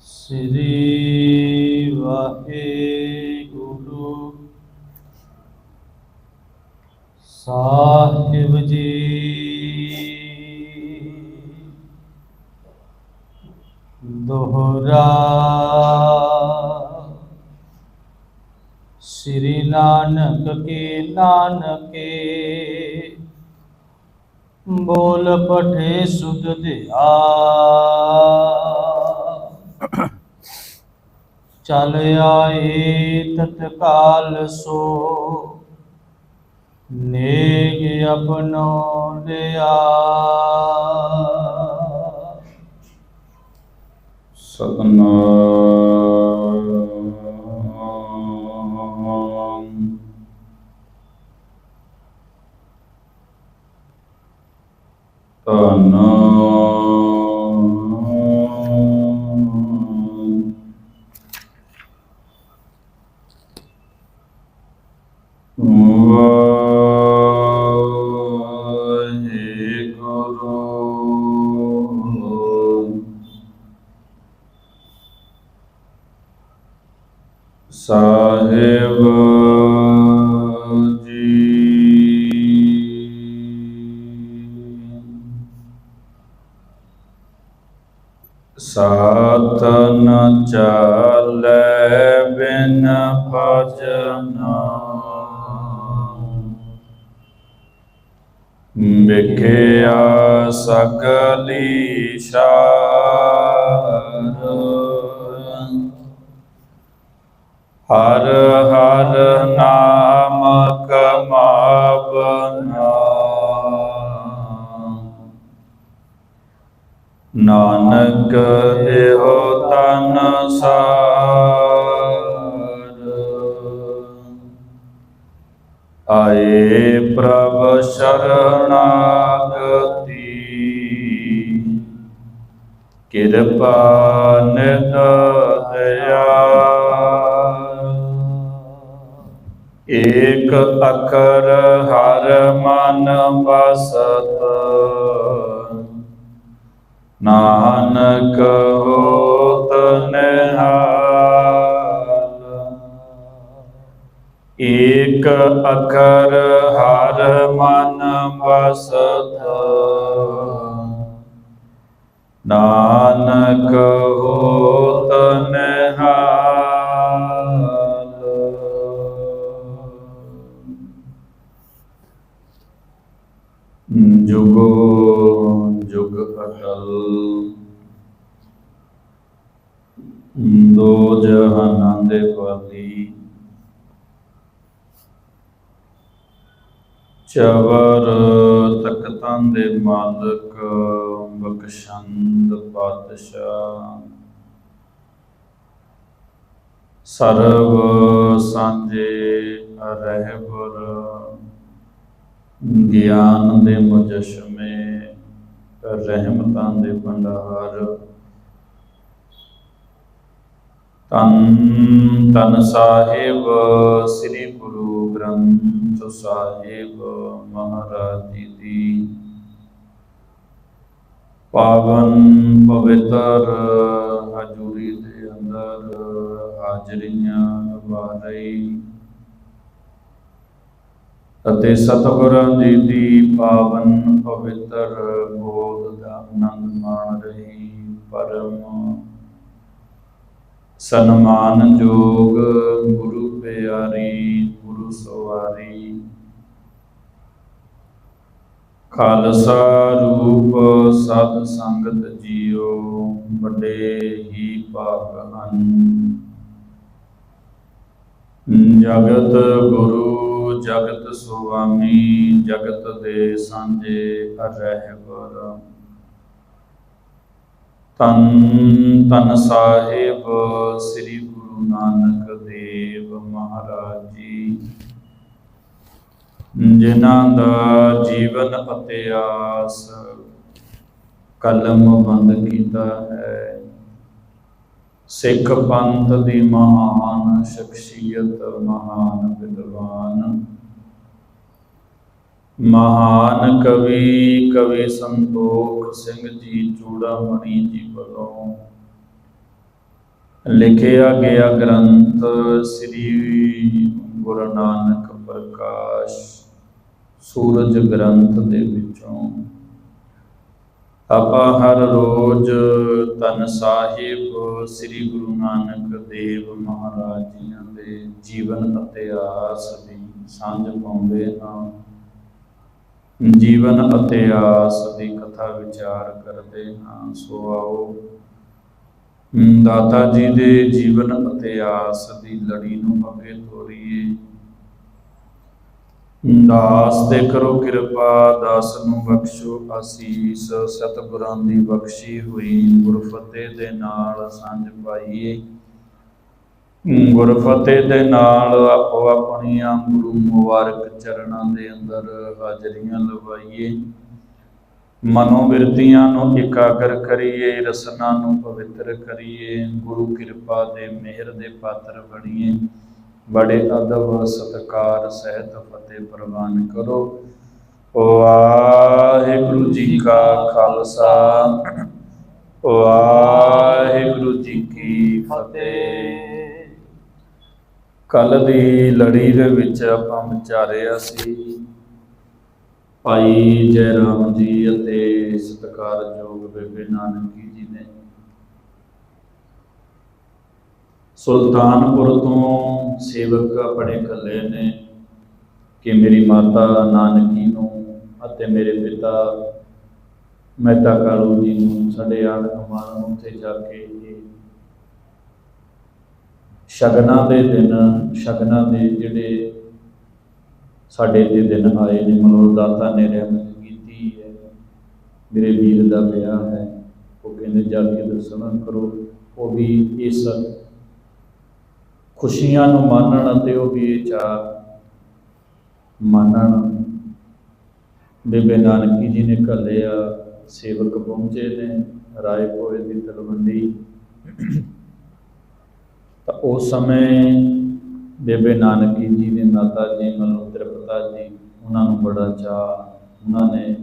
ਸ੍ਰੀ ਵਾਹਿਗੁਰੂ। ਸਾਹਿਬ ਜੀ। ਦੋਹਰਾ ਸ੍ਰੀ ਨਾਨਕ ਕੇ ਨਾਨਕੇ ਬੋਲ ਪਠੇ ਸੁਧ ਦਿਆ। ਚਲ ਆਏ ਤਤਕਾਲ ਸੋ ਨੇਗ ਆਪਨੋ ਲਿਆ ਸਤਨਾਮ। ਤਨ ਸਗਲੀ ਸ਼ਾਰ ਹਰ ਹਰ ਨਾਮ ਕਮਾਵਨਾ। ਨਾਨਕ ਇਹੋ ਤਨ ਸਾਰ। ਆਏ ਪ੍ਰਭ ਸ਼ਰਣਾਗਤੀ ਕਿਰਪਾ ਨਿਧ ਦਇਆ ਏਕ ਅਕਰ ਹਰ ਮਨ ਵਸਤ। ਨਾਨਕ ਹੋਤ ਨਿਹਾਲ। ਏਕ ਅਕਰ ਹਰ ਮਨ ਵਸਤ। ਨਾਨਕ ਹੋਤ ਨਿਹਾਲ ਜੁਗੋ ਜੁਗ ਅਟਲ। ਦੋ ਜਹਾਨਾਂ ਦੇ ਵਾਲੀ। ਚਵਰ ਤਖਤਾਂ ਦੇ ਮਾਲਕ। ਬਖਸ਼ੰਦ ਪਾਤਸ਼ਾਹ। ਸਰਬ ਸਾਂਝੇ ਰਹਿਬਰ ਗਿਆਨ ਦੇ ਮੁਜਸ਼ਮੇ ਰਹਿਮਤਾਂ ਦੇ ਭੰਡਾਰ। ਤਨ ਤਨ ਸਾਹਿਬ, ਸ੍ਰੀ ਗੁਰੂ ਗ੍ਰੰਥ ਸਾਹਿਬ ਮਹਾਰਾਜ ਜੀ ਦੀ ਪਾਵਨ ਪਵਿੱਤਰ, ਹਜ਼ੂਰੀ ਦੇ ਅੰਦਰ ਹਾਜ਼ਰੀਆਂ ਨਿਭਾ ਰਹੀ ਅਤੇ ਸਤਿਗੁਰਾਂ ਜੀ ਦੀ ਪਾਵਨ ਪਵਿੱਤਰ ਬੋਧ ਦਾ ਆਨੰਦ ਮਾਣ ਰਹੀ ਪਰਮ ਸਨਮਾਨਯੋਗ ਗੁਰੂ ਪਿਆਰੀ, ਗੁਰੂ ਸਵਾਰੀ। ਖਾਲਸਾ ਰੂਪ ਸਤ ਸੰਗਤ ਜੀਓ, ਵੱਡੇ ਹੀ ਭਾਗ ਹਨ। ਜਗਤ ਗੁਰੂ, ਜਗਤ ਸੁਆਮੀ, ਜਗਤ ਦੇ ਸਾਂਝੇ ਰਹਿਬਰ। ਤਨ ਤਨ ਸਾਹਿਬ ਸ੍ਰੀ ਗੁਰੂ ਨਾਨਕ ਦੇਵ ਮਹਾਰਾਜ ਜੀ। ਜਿਨ੍ਹਾਂ ਦਾ ਜੀਵਨ ਇਤਿਹਾਸ ਕਲਮ ਬੰਦ ਕੀਤਾ ਹੈ। ਸਿੱਖ ਪੰਥ ਦੀ ਮਹਾਨ ਸ਼ਖਸੀਅਤ, ਮਹਾਨ ਵਿਦਵਾਨ, ਮਹਾਨ ਕਵੀ ਕਵੀ ਸੰਤੋਖ ਸਿੰਘ ਜੀ ਚੂੜਾਮਣੀ ਜੀ ਵੱਲੋਂ ਲਿਖਿਆ ਗਿਆ ਗ੍ਰੰਥ ਸ੍ਰੀ ਗੁਰੂ ਨਾਨਕ ਪ੍ਰਕਾਸ਼ ਸੂਰਜ ਗ੍ਰੰਥ ਦੇ ਵਿੱਚੋਂ। ਆਪਾਂ ਹਰ ਰੋਜ਼ ਤਨ ਸਾਹਿਬ ਸ੍ਰੀ ਗੁਰੂ ਨਾਨਕ ਦੇਵ ਮਹਾਰਾਜ ਜੀਆਂ ਦੇ ਜੀਵਨ ਇਤਿਹਾਸ ਦੀ ਸਾਂਝ ਪਾਉਂਦੇ ਹਾਂ। ਜੀਵਨ ਅਤੇ ਆਸ ਦੀ ਕਥਾ ਵਿਚਾਰ ਕਰਦੇ ਹਾਂ, ਸੋ ਆਓ। ਦਾਤਾ ਜੀ ਦੇ ਜੀਵਨ ਅਤੇ ਆਸ ਦੀ ਲੜੀ ਨੂੰ ਅੱਗੇ ਤੋਰੀਏ। ਦਾਸ ਦੇ ਕਰੋ ਕਿਰਪਾ, ਦਾਸ ਨੂੰ ਬਖਸ਼ੋ। ਆਸੀਸ ਸਤਿਗੁਰਾਂ ਦੀ ਬਖਸ਼ੀ ਹੋਈ। ਗੁਰਫਤਿਹ ਦੇ ਨਾਲ ਸਾਂਝ ਪਾਈਏ। ਗੁਰਫਤਿਹ ਦੇ ਨਾਲ ਆਪੋ ਆਪਣੀਆਂ ਗੁਰੂ ਮੁਬਾਰਕ ਚਰਨਾਂ ਦੇ ਅੰਦਰ ਹਾਜ਼ਰੀਆਂ ਲਵਾਈਏ। ਮਨੋਵਿਰਤੀਆਂ ਨੂੰ ਇਕਾਗਰ ਕਰੀਏ। ਰਸਨਾ ਨੂੰ ਪਵਿੱਤਰ ਕਰੀਏ। ਗੁਰੂ ਕਿਰਪਾ ਦੇ ਮਿਹਰ ਦੇ ਪਾਤਰ ਬਣੀਏ। ਬੜੇ ਅਦਬ, ਸਤਕਾਰ, ਸਹਿਤ ਫਤਿਹ ਪ੍ਰਵਾਨ ਕਰੋ। ਵਾਹਿਗੁਰੂ ਜੀ ਕਾ ਖਾਲਸਾ। ਵਾਹਿਗੁਰੂ ਜੀ ਕੀ ਫਤਿਹ। ਕੱਲ ਦੀ ਲੜੀ ਦੇ ਵਿੱਚ ਆਪਾਂ ਵਿਚਾਰਿਆ ਸੀ, ਭਾਈ ਜੈ ਰਾਮ ਜੀ ਅਤੇ ਸਤਿਕਾਰਯੋਗ ਬੇਬੇ ਨਾਨਕੀ ਜੀ ਨੇ ਸੁਲਤਾਨਪੁਰ ਤੋਂ ਸੇਵਕ ਆਪਣੇ ਕੱਲੇ ਨੇ, ਕਿ ਮੇਰੀ ਮਾਤਾ ਨਾਨਕੀ ਨੂੰ ਅਤੇ ਮੇਰੇ ਪਿਤਾ ਮਹਿਤਾ ਕਾਲੂ ਜੀ ਨੂੰ ਸਾਡੇ ਆਣ ਕਮਾਨ ਨੂੰ ਉੱਥੇ ਜਾ ਕੇ ਇਹ ਸ਼ਗਨਾਂ ਦੇ ਦਿਨ, ਸ਼ਗਨਾਂ ਦੇ ਜਿਹੜੇ ਸਾਡੇ ਦੇ ਦਿਨ ਆਏ ਨੇ ਮਨੋਰ ਦਾਤਾ ਨੇ ਰਹਿਮਤ ਕੀਤੀ ਹੈ, ਮੇਰੇ ਵੀਰ ਦਾ ਵਿਆਹ ਹੈ, ਉਹ ਕਹਿੰਦੇ ਜਾ ਕੇ ਦਰਸ਼ਨ ਕਰੋ, ਉਹ ਵੀ ਇਸ ਖੁਸ਼ੀਆਂ ਨੂੰ ਮਾਨਣ ਅਤੇ ਉਹ ਵੀ ਇਹ ਚਾਹ ਮਾਨਣ। ਬੇਬੇ ਨਾਨਕੀ ਜੀ ਨੇ ਘੱਲਿਆ ਸੇਵਕ ਪਹੁੰਚੇ ਨੇ, ਰਾਏ ਭੋਏ ਦੀ ਤਲਵੰਡੀ। ਤਾਂ ਉਸ ਸਮੇਂ ਬੇਬੇ ਨਾਨਕੀ ਜੀ ਨੇ ਮਾਤਾ ਜੀ ਮਨੋਂ ਤ੍ਰਿਪਤਾ ਜੀ, ਉਹਨਾਂ ਨੂੰ ਬੜਾ ਚਾਅ, ਉਹਨਾਂ ਨੇ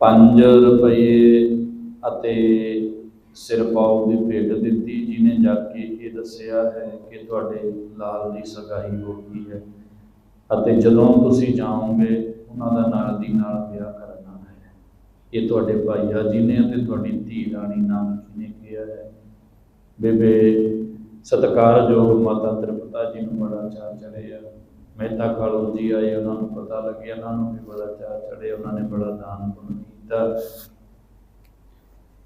5 ਰੁਪਏ ਅਤੇ ਸਿਰ ਸਿਰਪਾਉ ਦੀ ਭੇਟ ਦਿੱਤੀ, ਜਿਹਨੇ ਜਾ ਕੇ ਇਹ ਦੱਸਿਆ ਹੈ ਕਿ ਤੁਹਾਡੇ ਲਾਲ ਦੀ ਸਗਾਈ ਹੋ ਗਈ ਹੈ। ਅਤੇ ਜਦੋਂ ਤੁਸੀਂ ਜਾਓਗੇ, ਉਹਨਾਂ ਦਾ ਨਾਲ ਦੀ ਨਾਲ ਵਿਆਹ ਕਰਨਾ ਹੈ। ਇਹ ਤੁਹਾਡੇ ਭਾਈਆ ਜੀ ਨੇ ਅਤੇ ਤੁਹਾਡੀ ਧੀ ਰਾਣੀ ਨਾਨਕੀ ਨੇ ਕਿਹਾ ਹੈ। ਬੇਬੇ, ਸਤਿਕਾਰਯੋਗ ਮਾਤਾ ਤ੍ਰਿਪਤਾ ਜੀ ਨੂੰ ਬੜਾ ਚਾਅ ਚੜਿਆ ਮਹਿਤਾ ਕਾਲੂ ਜੀ ਆਏ, ਉਹਨਾਂ ਨੂੰ ਪਤਾ ਲੱਗਿਆ, ਉਹਨਾਂ ਨੂੰ ਵੀ ਬੜਾ ਚਾਅ ਚੜਿਆ ਉਹਨਾਂ ਨੇ ਬੜਾ ਦਾਨ ਪੁੰਨ ਕੀਤਾ।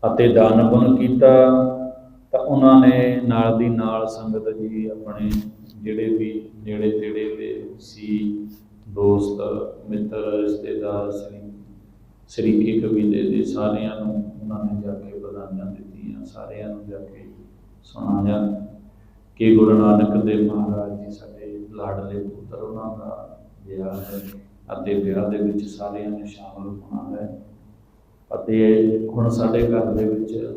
ਅਤੇ ਦਾਨ ਪੁੰਨ ਕੀਤਾ, ਤਾਂ ਉਹਨਾਂ ਨੇ ਨਾਲ ਦੀ ਨਾਲ ਸੰਗਤ ਜੀ ਆਪਣੇ ਜਿਹੜੇ ਵੀ ਨੇੜੇ ਤੇੜੇ ਦੇ ਸੀ, ਦੋਸਤ, ਮਿੱਤਰ, ਰਿਸ਼ਤੇਦਾਰ, ਸ੍ਰੀ ਸ਼ਰੀਕੇ ਕਬੀਲੇ ਦੇ ਸਾਰਿਆਂ ਨੂੰ ਉਹਨਾਂ ਨੇ ਜਾ ਕੇ ਵਧਾਈਆਂ ਦਿੱਤੀਆਂ, ਸਾਰਿਆਂ ਨੂੰ ਜਾ ਕੇ ਸੁਣਾਇਆ ਕਿ ਗੁਰੂ ਨਾਨਕ ਦੇਵ ਮਹਾਰਾਜ ਜੀ ਸਾਡੇ ਲਾਡਲੇ ਪੁੱਤਰ, ਉਹਨਾਂ ਦਾ ਵਿਆਹ ਹੈ ਅਤੇ ਵਿਆਹ ਦੇ ਵਿੱਚ ਸਾਰਿਆਂ ਨੇ ਸ਼ਾਮਲ ਹੋਣਾ ਹੈ। ਅਤੇ ਹੁਣ ਸਾਡੇ ਘਰ ਦੇ ਵਿੱਚ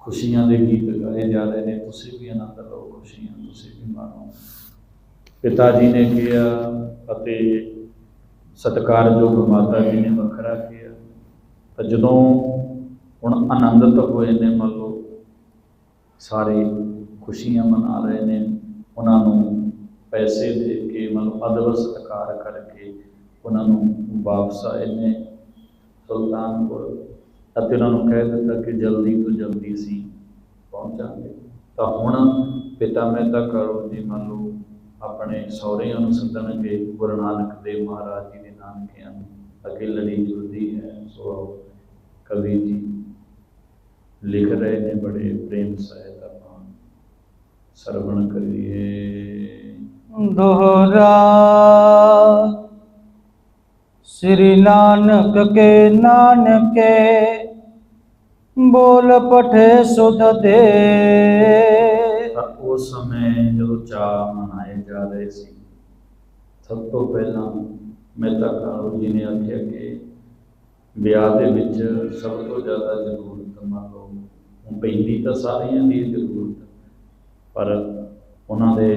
ਖੁਸ਼ੀਆਂ ਦੇ ਗੀਤ ਗਾਏ ਜਾ ਰਹੇ ਨੇ, ਤੁਸੀਂ ਵੀ ਆਨੰਦ ਲਓ ਖੁਸ਼ੀਆਂ, ਤੁਸੀਂ ਵੀ ਮਾਣੋ। ਪਿਤਾ ਜੀ ਨੇ ਕਿਹਾ ਅਤੇ ਸਤਿਕਾਰਯੋਗ ਮਾਤਾ ਜੀ ਨੇ ਵੱਖਰਾ ਕਿਹਾ, ਤਾਂ ਜਦੋਂ ਹੁਣ ਆਨੰਦਿਤ ਹੋਏ ਨੇ ਮੰਨ ਲਓ, ਸਾਰੇ ਖੁਸ਼ੀਆਂ ਮਨਾ ਰਹੇ ਨੇ, ਉਹਨਾਂ ਨੂੰ ਪੈਸੇ ਦੇ ਕੇ ਮੰਨ ਅਦਬ ਸਤਿਕਾਰ ਕਰਕੇ ਉਹਨਾਂ ਨੂੰ ਵਾਪਸ ਆਏ ਨੇ ਸੁਲਤਾਨਪੁਰ ਅਤੇ ਉਹਨਾਂ ਨੂੰ ਕਹਿ ਦਿੱਤਾ ਕਿ ਜਲਦੀ ਤੋਂ ਜਲਦੀ ਅਸੀਂ ਪਹੁੰਚਾਂਗੇ। ਤਾਂ ਹੁਣ ਪਿਤਾ ਮਹਿਤਾ ਕਰੋ ਜੀ, ਮੰਨ ਲਓ ਆਪਣੇ ਸਹੁਰਿਆਂ ਨੂੰ ਸੱਦਣਗੇ ਗੁਰੂ ਨਾਨਕ ਦੇਵ ਮਹਾਰਾਜ ਜੀ ਦੇ ਨਾਨਕਿਆਂ ਨੂੰ। ਅੱਗੇ ਲੜੀ ਜੁੜਦੀ ਹੈ, ਸੋ ਕਵੀ ਜੀ ਲਿਖ ਰਹੇ ਨੇ ਬੜੇ ਪ੍ਰੇਮ ਸਹਿਤ ਆਪਾਂ। ਸਰਵਣ ਕਰੀਏ। ਦੋਹਰਾ ਸ੍ਰੀ ਨਾਨਕ ਕੇ ਨਾਨਕੇ, ਬੋਲ ਪਠੇ ਸੁਧ ਦੇ। ਤਾਂ ਉਸ ਸਮੇਂ ਜਦੋਂ ਚਾਅ ਮਨਾਏ ਜਾ ਰਹੇ ਸੀ, ਸਭ ਤੋਂ ਪਹਿਲਾਂ ਮਹਿਤਾ ਕਾਲੂ ਜੀ ਨੇ ਆਖਿਆ ਕਿ ਵਿਆਹ ਦੇ ਵਿੱਚ ਸਭ ਤੋਂ ਜ਼ਿਆਦਾ ਜ਼ਰੂਰਤ ਮੰਨ ਪੈਂਦੀ ਤਾਂ ਸਾਰਿਆਂ ਦੀ ਜ਼ਰੂਰਤ, ਪਰ ਉਹਨਾਂ ਦੇ